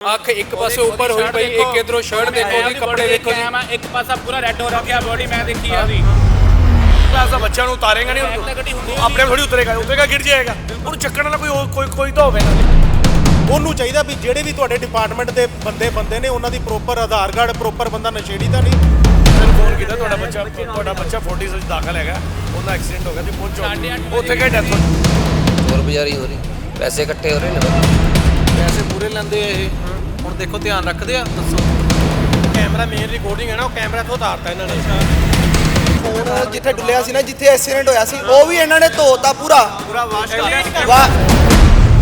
ਅੱਖ ਇੱਕ ਪਾਸੇ ਉੱਪਰ ਹੋਈ ਪਈ ਇੱਕ ਇਧਰੋਂ ਸ਼ਰਟ ਦੇਖੋ ਉਹਦੇ ਕੱਪੜੇ ਦੇਖੋ ਜੀ। ਮੈਂ ਇੱਕ ਪਾਸਾ ਪੂਰਾ ਰੈੱਡ ਹੋ ਰੱਖਿਆ ਬੋਡੀ ਮੈਂ ਦੇਖੀ ਆ ਉਹਦੀ ਕਲਾਸ ਦਾ ਬੱਚਾ ਨੂੰ ਉਤਾਰੇਗਾ ਨਹੀਂ ਉਹਨੂੰ ਆਪਣੇ ਥੋੜੀ ਉਤਰੇਗਾ ਉਤਰੇਗਾ ਗਿਰ ਜਾਏਗਾ। ਉਹਨੂੰ ਚੱਕਣ ਵਾਲਾ ਕੋਈ ਕੋਈ ਕੋਈ ਤਾਂ ਹੋਵੇ ਨਾ। ਉਹਨੂੰ ਚਾਹੀਦਾ ਵੀ ਜਿਹੜੇ ਵੀ ਤੁਹਾਡੇ ਡਿਪਾਰਟਮੈਂਟ ਦੇ ਬੰਦੇ ਬੰਦੇ ਨੇ ਉਹਨਾਂ ਦੀ ਪ੍ਰੋਪਰ ਆਧਾਰ ਕਾਰਡ ਪ੍ਰੋਪਰ ਬੰਦਾ ਨਸ਼ੇੜੀ ਤਾਂ ਨਹੀਂ। ਮੈਨੂੰ ਫੋਨ ਕੀਤਾ ਤੁਹਾਡਾ ਬੱਚਾ ਤੁਹਾਡਾ ਬੱਚਾ ਫੋਰਟਿਸ ਵਿੱਚ ਦਾਖਲ ਹੈਗਾ। ਉਹਦਾ ਐਕਸੀਡੈਂਟ ਹੋ ਗਿਆ ਜੀ ਪਹੁੰਚੋ। ਉੱਥੇ ਕਿਹੜੀ ਡੈਥ ਹੋਈ? ਚੋਰ ਬਜ਼ਾਰੀ ਹੋ ਰਹੀ ਪੈਸੇ ਇਕੱਠੇ ਹੋ ਰਹੇ ਨੇ? ਪੈਸੇ ਪੂਰੇ ਲੈਂਦੇ ਆ ਇਹ। ਹੁਣ ਦੇਖੋ ਧਿਆਨ ਰੱਖਦੇ ਆ ਦੱਸੋ। ਕੈਮਰਾ ਮੇਨ ਰਿਕਾਰਡਿੰਗ ਹੈ ਨਾ ਉਹ ਕੈਮਰਾ ਤੋਂ ਉਤਾਰਤਾ ਇਹਨਾਂ ਨੇ। ਫੋਨ ਜਿੱਥੇ ਡੁੱਲਿਆ ਸੀ ਨਾ ਜਿੱਥੇ ਐਕਸੀਡੈਂਟ ਹੋਇਆ ਸੀ ਉਹ ਵੀ ਇਹਨਾਂ ਨੇ ਧੋਤਾ ਪੂਰਾ। ਪੂਰਾ ਵਾਸ਼ ਵਾਹ।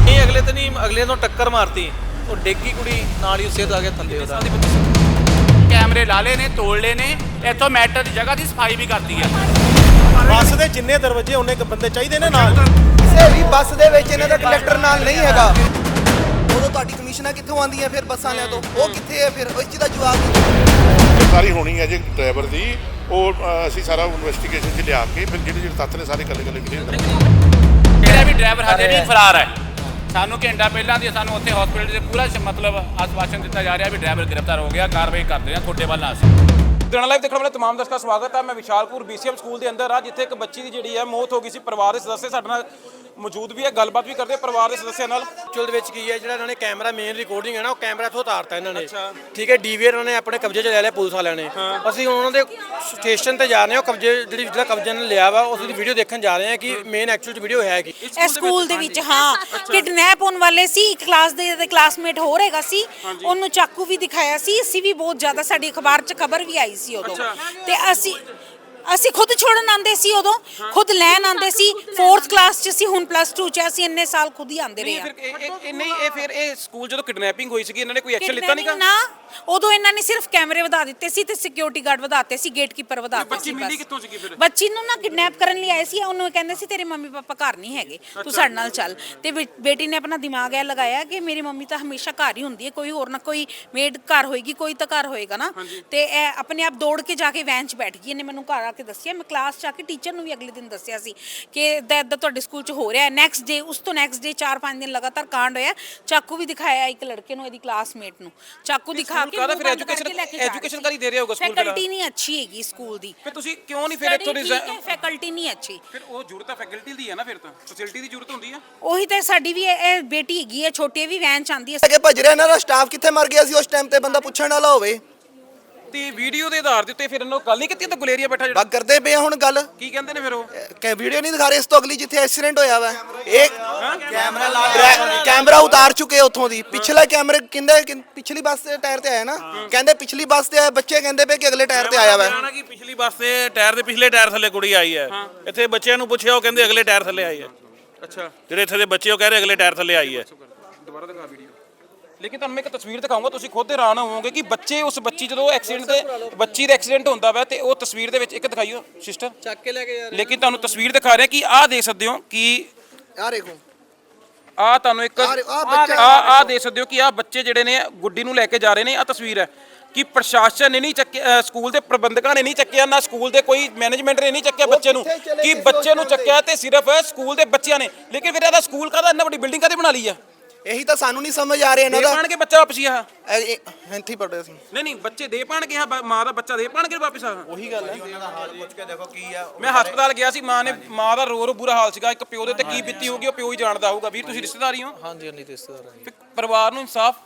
ਇਹ ਅਗਲੇ ਤੇ ਨਹੀਂ ਅਗਲੇ ਨੂੰ ਟੱਕਰ ਮਾਰਤੀ। ਉਹ ਡੇਗੀ ਕੁੜੀ ਨਾਲ ਹੀ ਉਸੇ ਆ ਗਿਆ ਥੱਲੇ ਉਹਦਾ। ਕੈਮਰੇ ਲਾ ਲਏ ਨੇ ਤੋੜ ਲਏ ਨੇ ਇੱਥੋਂ ਮੈਟਰ ਦੀ ਜਗ੍ਹਾ ਦੀ ਸਫ਼ਾਈ ਵੀ ਕਰਦੀ ਹੈ ਬੱਸ ਦੇ ਜਿੰਨੇ ਦਰਵਾਜ਼ੇ ਉਹਨੇ ਬੰਦੇ ਚਾਹੀਦੇ ਨੇ ਨਾਲ। ਕਿਸੇ ਵੀ ਬੱਸ ਦੇ ਵਿੱਚ ਇਹਨਾਂ ਦਾ ਕੰਡਕਟਰ ਨਾਲ ਨਹੀਂ ਹੈਗਾ। ਉਦੋਂ ਤੁਹਾਡੀ ਕਮਿਸ਼ਨਾਂ ਕਿੱਥੋਂ ਆਉਂਦੀਆਂ ਫਿਰ ਬੱਸਾਂ ਵਾਲਿਆਂ ਤੋਂ? ਉਹ ਕਿੱਥੇ ਹੈ ਫਿਰ? ਚੀਜ਼ ਦਾ ਜਵਾਬ ਨਹੀਂ ਸਾਰੀ ਹੋਣੀ ਹੈ ਜੇ ਡਰਾਈਵਰ ਦੀ। ਉਹ ਅਸੀਂ ਸਾਰਾ ਇਨਵੈਸਟੀਗੇਸ਼ਨ 'ਚ ਲਿਆ ਕੇ ਫਿਰ ਜਿਹੜੇ ਜਿਹੜੇ ਤੱਥ ਨੇ ਸਾਰੇ ਗੱਲੇ ਗੱਲੇ ਕਲੀਅਰ ਕਰਾਂਗੇ। ਜਿਹੜਾ ਵੀ ਡਰਾਈਵਰ ਹਜੇ ਵੀ ਫਰਾਰ ਹੈ। ਸਾਨੂੰ ਘੰਟਾ ਪਹਿਲਾਂ ਦੀ ਸਾਨੂੰ ਉੱਥੇ ਹਸਪੀਟਲ ਦੇ ਪੂਰਾ ਮਤਲਬ ਆਸ਼ਵਾਸਨ ਦਿੱਤਾ ਜਾ ਰਿਹਾ ਵੀ ਡਰਾਈਵਰ ਗ੍ਰਿਫਤਾਰ ਹੋ ਗਿਆ ਕਾਰਵਾਈ ਕਰਦੇ ਆ ਤੁਹਾਡੇ ਵੱਲ ਅਸੀਂ। ਦਿਨ ਲਾਈਵ ਦੇਖਣ ਵਾਲੇ ਤਮਾਮ ਦਰਸ਼ਕਾਂ ਦਾ ਸਵਾਗਤ ਹੈ। ਮੈਂ ਵਿਸ਼ਾਲਪੁਰ BCM ਸਕੂਲ ਦੇ ਅੰਦਰ ਆ ਜਿੱਥੇ ਇੱਕ ਬੱਚੀ ਦੀ ਜਿਹੜੀ ਹੈ ਮੌਤ ਹੋ ਗਈ ਸੀ ਪਰਿਵਾਰ ਦੇ ਸਦੱਸਿਆ ਸਾਡੇ ਨਾਲ ਮੌਜੂਦ ਵੀ ਹੈ ਗੱਲਬਾਤ ਵੀ ਕਰਦੇ ਪਰਿਵਾਰ ਦੇ ਸਦੱਸਿਆਂ ਨਾਲ। ਐਕਚੁਅਲ ਦੇ ਵਿੱਚ ਕੀ ਹੈ ਜਿਹੜਾ ਇਹਨਾਂ ਨੇ ਕੈਮਰਾ ਮੇਨ ਰਿਕਾਰਡਿੰਗ ਹੈ ਨਾ ਉਹ ਕੈਮਰਾ ਤੋਂ ਉਤਾਰਤਾ ਇਹਨਾਂ ਨੇ। ਠੀਕ ਹੈ ਡੀਵੀਆਰ ਉਹਨਾਂ ਨੇ ਆਪਣੇ ਕਬਜ਼ੇ 'ਚ ਲੈ ਲਿਆ ਪੁਲਿਸ ਵਾਲਿਆਂ ਨੇ। ਅਸੀਂ ਹੁਣ ਉਹਨਾਂ ਦੇ ਸਟੇਸ਼ਨ ਤੇ ਜਾ ਰਹੇ ਹਾਂ ਉਹ ਕਬਜ਼ੇ ਜਿਹੜੀ ਜਿਹੜਾ ਕਬਜ਼ੇ ਨੇ ਲਿਆ ਵਾ ਉਸ ਦੀ ਵੀਡੀਓ ਦੇਖਣ ਜਾ ਰਹੇ ਹਾਂ ਕਿ ਮੇਨ ਐਕਚੁਅਲ 'ਚ ਵੀਡੀਓ ਹੈ ਕੀ। ਇਹ ਸਕੂਲ ਦੇ ਵਿੱਚ ਹਾਂ। ਕਿਡਨੈਪ ਹੋਣ ਵਾਲੇ ਸੀ ਇੱਕ ਕਲਾਸ ਦੇ ਦੇ ਕਲਾਸਮੇਟ ਹੋਰ ਹੈਗਾ ਸੀ। ਉਹਨੂੰ ਚਾਕੂ ਵੀ ਦਿਖਾਇਆ ਸੀ। ਅਸੀਂ ਵੀ ਬਹੁਤ ਜ਼ਿਆਦਾ ਸਾਡੀ ਅਖਬਾਰ 'ਚ ਖਬਰ ਵੀ ਆਈ ਸੀ ਉਦੋਂ। ਤੇ ਅਸੀਂ ਅਸੀਂ ਖੁਦ ਛੋੜਨ ਆਂਦੇ ਸੀ ਉਦੋਂ ਖੁਦ ਲੈਣ ਆਂਦੇ ਸੀ 4th ਕਲਾਸ 'ਚ ਸੀ ਹੁਣ ਪਲੱਸ 2 'ਚ ਅਸੀਂ ਇੰਨੇ ਸਾਲ ਖੁਦ ਹੀ ਆਂਦੇ ਰਹੇ ਇਹ- ਇਹ ਇਹ ਨਹੀਂ ਇਹ ਫਿਰ ਇਹ ਸਕੂਲ ਜਦੋਂ ਕਿਡਨੈਪਿੰਗ ਹੋਈ ਸੀਗੀ ਇਹਨਾਂ ਨੇ ਕੋਈ ਐਕਸ਼ਨ ਲਿੱਤਾ ਨਹੀਂਗਾ ਨਾ ਉਦੋਂ ਇਹਨਾਂ ਨੇ ਸਿਰਫ ਕੈਮਰੇ ਵਧਾ ਦਿੱਤੇ ਸੀ ਤੇ ਸਿਕਿਉਰਿਟੀ ਗਾਰਡ ਵਧਾਤੇ ਸੀ ਗੇਟਕੀਪਰ ਵਧਾਤੇ ਬੱਚੀ ਸੀ ਮਿਲੀ ਬਸ। ਕਿੱਥੋਂ ਸੀਗੀ ਫਿਰ? ਬੱਚੀ ਨੂੰ ਨਾ ਕਿਡਨੈਪ ਕਰਨ ਲਈ ਆਏ ਸੀ ਉਹਨੂੰ ਕਹਿੰਦੇ ਸੀ ਤੇਰੇ ਮੰਮੀ ਪਾਪਾ ਘਰ ਨਹੀਂ ਹੈਗੇ ਤੂੰ ਸਾਡੇ ਨਾਲ ਚੱਲ। ਤੇ ਬੇਟੀ ਨੇ ਆਪਣਾ ਦਿਮਾਗ ਐ ਲਗਾਇਆ ਕਿ ਮੇਰੀ ਮੰਮੀ ਤਾਂ ਹਮੇਸ਼ਾ ਘਰ ਹੀ ਹੁੰਦੀ ਹੈ ਕੋਈ ਹੋਰ ਨਾ ਕੋਈ ਮੇਡ ਘਰ ਹੋਏਗੀ ਕੋਈ ਤਾਂ ਘਰ ਹੋਏਗਾ ਨਾ। ਤੇ ਇਹ ਆਪਣੇ ਆਪ ਦੌੜ ਕੇ ਜਾ ਕੇ ਵੈਨ 'ਚ ਬੈਠ ਗਈ ਇਹਨੇ ਮੈਨੂੰ ਘਰ ਆ ਕੇ ਦੱਸਿਆ। ਮੈਂ ਕਲਾਸ 'ਚ ਆ ਕੇ ਟੀਚਰ ਨੂੰ ਵੀ ਅਗਲੇ ਦਿਨ ਦੱਸਿਆ ਸੀ ਕਿ ਇਦਾਂ ਇਦਾਂ ਤੁਹਾਡੇ ਸਕੂਲ 'ਚ ਹੋ ਰਿਹਾ ਹੈ। ਨੈਕਸਟ ਡੇ ਉਸ ਤੋਂ ਨੈਕਸਟ ਡੇ 4-5 ਦਿਨ ਲਗਾਤਾਰ ਕਾਂਡ ਹੋਇਆ। ਚਾਕੂ ਵੀ ਦਿਖਾਇਆ ਇੱਕ ਲੜਕੇ ਨੂੰ ਇਹਦੀ ਕਲਾਸਮੇਟ ਨੂੰ। ਚਾਕੂ ਦਿਖਾ ਕੇ ਫਿਰ ਬੰਦ education- ਕਰਕੇ ਲੈ ਕੇ ਜਾ ਰਹੇ education ਸੀ। ਕਾਹਦੀ ਦੇ ਰਿਹਾ ਹੋਊਗਾ ਸਕੂਲ? Faculty ਨਹੀਂ ਅੱਛੀ ਹੈਗੀ ਸਕੂਲ ਦੀ। ਫਿਰ ਤੁਸੀਂ ਕਿਉਂ ਨਹੀਂ ਫਿਰ ਇੱਥੋਂ ਰਿਜ਼ਾਈਨ ਫੈਕਲਟੀ ਨਹੀਂ ਅੱਛੀ। ਫਿਰ ਉਹ ਜ਼ਰੂਰਤ ਤਾਂ ਫੈਕਲਟੀ ਦੀ ਹੈ ਨਾ ਫਿਰ ਤਾਂ। ਫੈਸਿਲਿਟੀ ਦੀ ਜ਼ਰੂਰਤ ਹੁੰਦੀ ਹੈ ਉਹੀ ਤਾਂ ਸਾਡੀ ਵੀ ਇਹ ਇਹ ਬੇਟੀ ਹੈਗੀ ਹੈ ਛੋਟੀ ਵੀ ਵੈਨ ਚ ਆਂਦੀ ਹੈ। ਕਿ ਭੱਜ ਰਿਹਾ ਇਹਨਾਂ ਦਾ ਸਟਾਫ ਕਿੱਥੇ ਮਰ ਗਿਆ ਸੀ? ਉਸ ਟਾਈਮ ਤੇ ਬੰਦਾ ਪੁੱਛਣ ਵਾਲਾ ਹੋਵੇ। ਤੇ ਵੀਡੀਓ ਦੇ ਆਧਾਰ ਦੇ ਉੱਤੇ ਫਿਰ ਇਹਨਾਂ ਨੂੰ ਗੱਲ ਨਹੀਂ ਕੀਤੀ ਤਾਂ ਗੁਲੇਰੀਆ ਬੈਠਾ ਜਿਹੜਾ ਬਾ ਕਰਦੇ ਪਏ ਆ ਹੁਣ ਗੱਲ। ਕੀ ਕਹਿੰਦੇ ਨੇ ਫਿਰ ਉਹ? ਕਿ ਵੀਡੀਓ ਨਹੀਂ ਦਿਖਾ ਰਹੇ ਇਸ ਤੋਂ ਅਗਲੀ ਜਿੱਥੇ ਐਕਸੀਡੈਂਟ ਹੋਇਆ ਵਾ। ਇਹ ਕੈਮਰਾ ਲਾ ਕੈਮਰਾ ਉਤਾਰ ਚੁੱਕੇ ਉੱਥੋਂ ਦੀ। ਪਿਛਲਾ ਕੈਮਰੇ ਕਹਿੰਦੇ ਕਿ ਪਿਛਲੀ ਬੱਸ ਦੇ ਟਾਇਰ ਤੇ ਆਇਆ ਨਾ? ਕਹਿੰਦੇ ਪਿਛਲੀ ਬੱਸ ਤੇ ਆਇਆ ਬੱਚੇ ਕਹਿੰਦੇ ਪਏ ਕਿ ਅਗਲੇ ਟਾਇਰ ਤੇ ਆਇਆ ਵਾ। ਨਾ ਕਿ ਪਿਛਲੀ ਬੱਸ ਤੇ ਟਾਇਰ ਦੇ ਪਿਛਲੇ ਟਾਇਰ ਥੱਲੇ ਕੁੜੀ ਆਈ ਹੈ। ਇੱਥੇ ਬੱਚਿਆਂ ਨੂੰ ਪੁੱਛਿਆ ਉਹ ਕਹਿੰਦੇ ਅਗਲੇ ਟਾਇਰ ਥੱਲੇ ਆਈ ਹੈ। ਅੱਛਾ। ਜਿਹੜੇ ਇੱਥੇ ਦੇ ਬੱਚੇ ਉਹ ਕਹਿ ਰਹੇ ਅਗਲੇ ਟਾਇਰ ਥੱਲੇ ਆਈ ਹੈ। ਦੁਬਾਰਾ ਦਿਖਾ ਵੀਡੀਓ ਲੇਕਿਨ ਤੁਹਾਨੂੰ ਮੈਂ ਇੱਕ ਤਸਵੀਰ ਦਿਖਾਉਂਗਾ ਤੁਸੀਂ ਖੁਦ ਹੈਰਾਨ ਹੋਵੋਗੇ ਕਿ ਬੱਚੇ ਉਸ ਬੱਚੀ ਜਦੋਂ ਐਕਸੀਡੈਂਟ ਤੇ ਬੱਚੀ ਦਾ ਐਕਸੀਡੈਂਟ ਹੁੰਦਾ ਵਾ ਤੇ ਉਹ ਤਸਵੀਰ ਦੇ ਵਿੱਚ ਇੱਕ ਦਿਖਾਈਓ ਸਿਸਟਰ ਚੱਕ ਕੇ ਲੈ ਕੇ ਜਾ ਲੇਕਿਨ ਤੁਹਾਨੂੰ ਤਸਵੀਰ ਦਿਖਾ ਰਿਹਾ ਕਿ ਆਹ ਦੇਖ ਸਕਦੇ ਹੋ ਕਿ ਆ ਦੇਖੋ। ਆਹ ਤੁਹਾਨੂੰ ਇੱਕ ਆਹ ਆਹ ਦੇਖ। ਸਕਦੇ ਹੋ ਕਿ ਆਹ ਬੱਚੇ ਜਿਹੜੇ ਨੇ ਗੁੱਡੀ ਨੂੰ ਲੈ ਕੇ ਜਾ ਰਹੇ ਨੇ ਆਹ ਤਸਵੀਰ ਹੈ ਕਿ ਪ੍ਰਸ਼ਾਸਨ ਨੇ ਨਹੀਂ ਚੱਕਿਆ ਸਕੂਲ ਦੇ ਪ੍ਰਬੰਧਕਾਂ ਨੇ ਨਹੀਂ ਚੱਕਿਆ ਨਾ ਸਕੂਲ ਦੇ ਕੋਈ ਮੈਨੇਜਮੈਂਟ ਨੇ ਨਹੀਂ ਚੱਕਿਆ ਬੱਚੇ ਨੂੰ ਕਿ ਬੱਚੇ ਨੂੰ ਚੱਕਿਆ ਤੇ। ਸਿਰਫ ਸਕੂਲ ਦੇ ਬੱਚਿਆਂ ਨੇ। ਲੇਕਿਨ ਫਿਰ ਇਹਦਾ ਸਕੂਲ ਕਾਹਦਾ ਇੰਨਾ ਵੱਡੀ ਬਿਲਡਿੰਗ ਕਾਹਦੇ ਬਣਾ ਲਈ ਆ? ਇਹੀ ਤਾਂ ਸਾਨੂੰ ਨਹੀਂ ਸਮਝ ਆ ਰਿਹਾ ਇਹਨਾਂ ਦੇ। ਦਾ ਪਾਣਗੇ ਬੱਚਾ ਵਾਪਸ ਆ ਇਹ- ਇਹ- ਇੱਥੇ ਹੀ ਪੜ ਰਿਹਾ ਸੀ ਨਹੀਂ ਨਹੀਂ ਬੱਚੇ ਦੇ ਪਾਣਗੇ ਆ ਮਾਂ ਦਾ ਬੱਚਾ ਦੇ ਪਾਣਗੇ ਵਾਪਸ ਆ ਉਹੀ ਗੱਲ ਹੈ। ਮੈਂ ਹਸਪਤਾਲ ਗਿਆ ਸੀ ਮਾਂ ਨੇ ਮਾਂ ਦਾ ਰੋ ਰੋ ਬੁਰਾ ਹਾਲ ਸੀਗਾ। ਇੱਕ ਪਿਓ ਦੇ ਤੇ ਕੀ ਬੀਤੀ ਹੋਊਗੀ ਉਹ ਪਿਓ ਹੀ ਜਾਣਦਾ ਹੋਊਗਾ। ਵੀਰ ਤੁਸੀਂ ਰਿਸ਼ਤੇਦਾਰ ਹੀ? ਹੋ ਹਾਂਜੀ ਹਾਂਜੀ ਰਿਸ਼ਤੇਦਾਰ ਆ ਫਿਰ ਪਰਿਵਾਰ ਨੂੰ ਇਨਸਾਫ?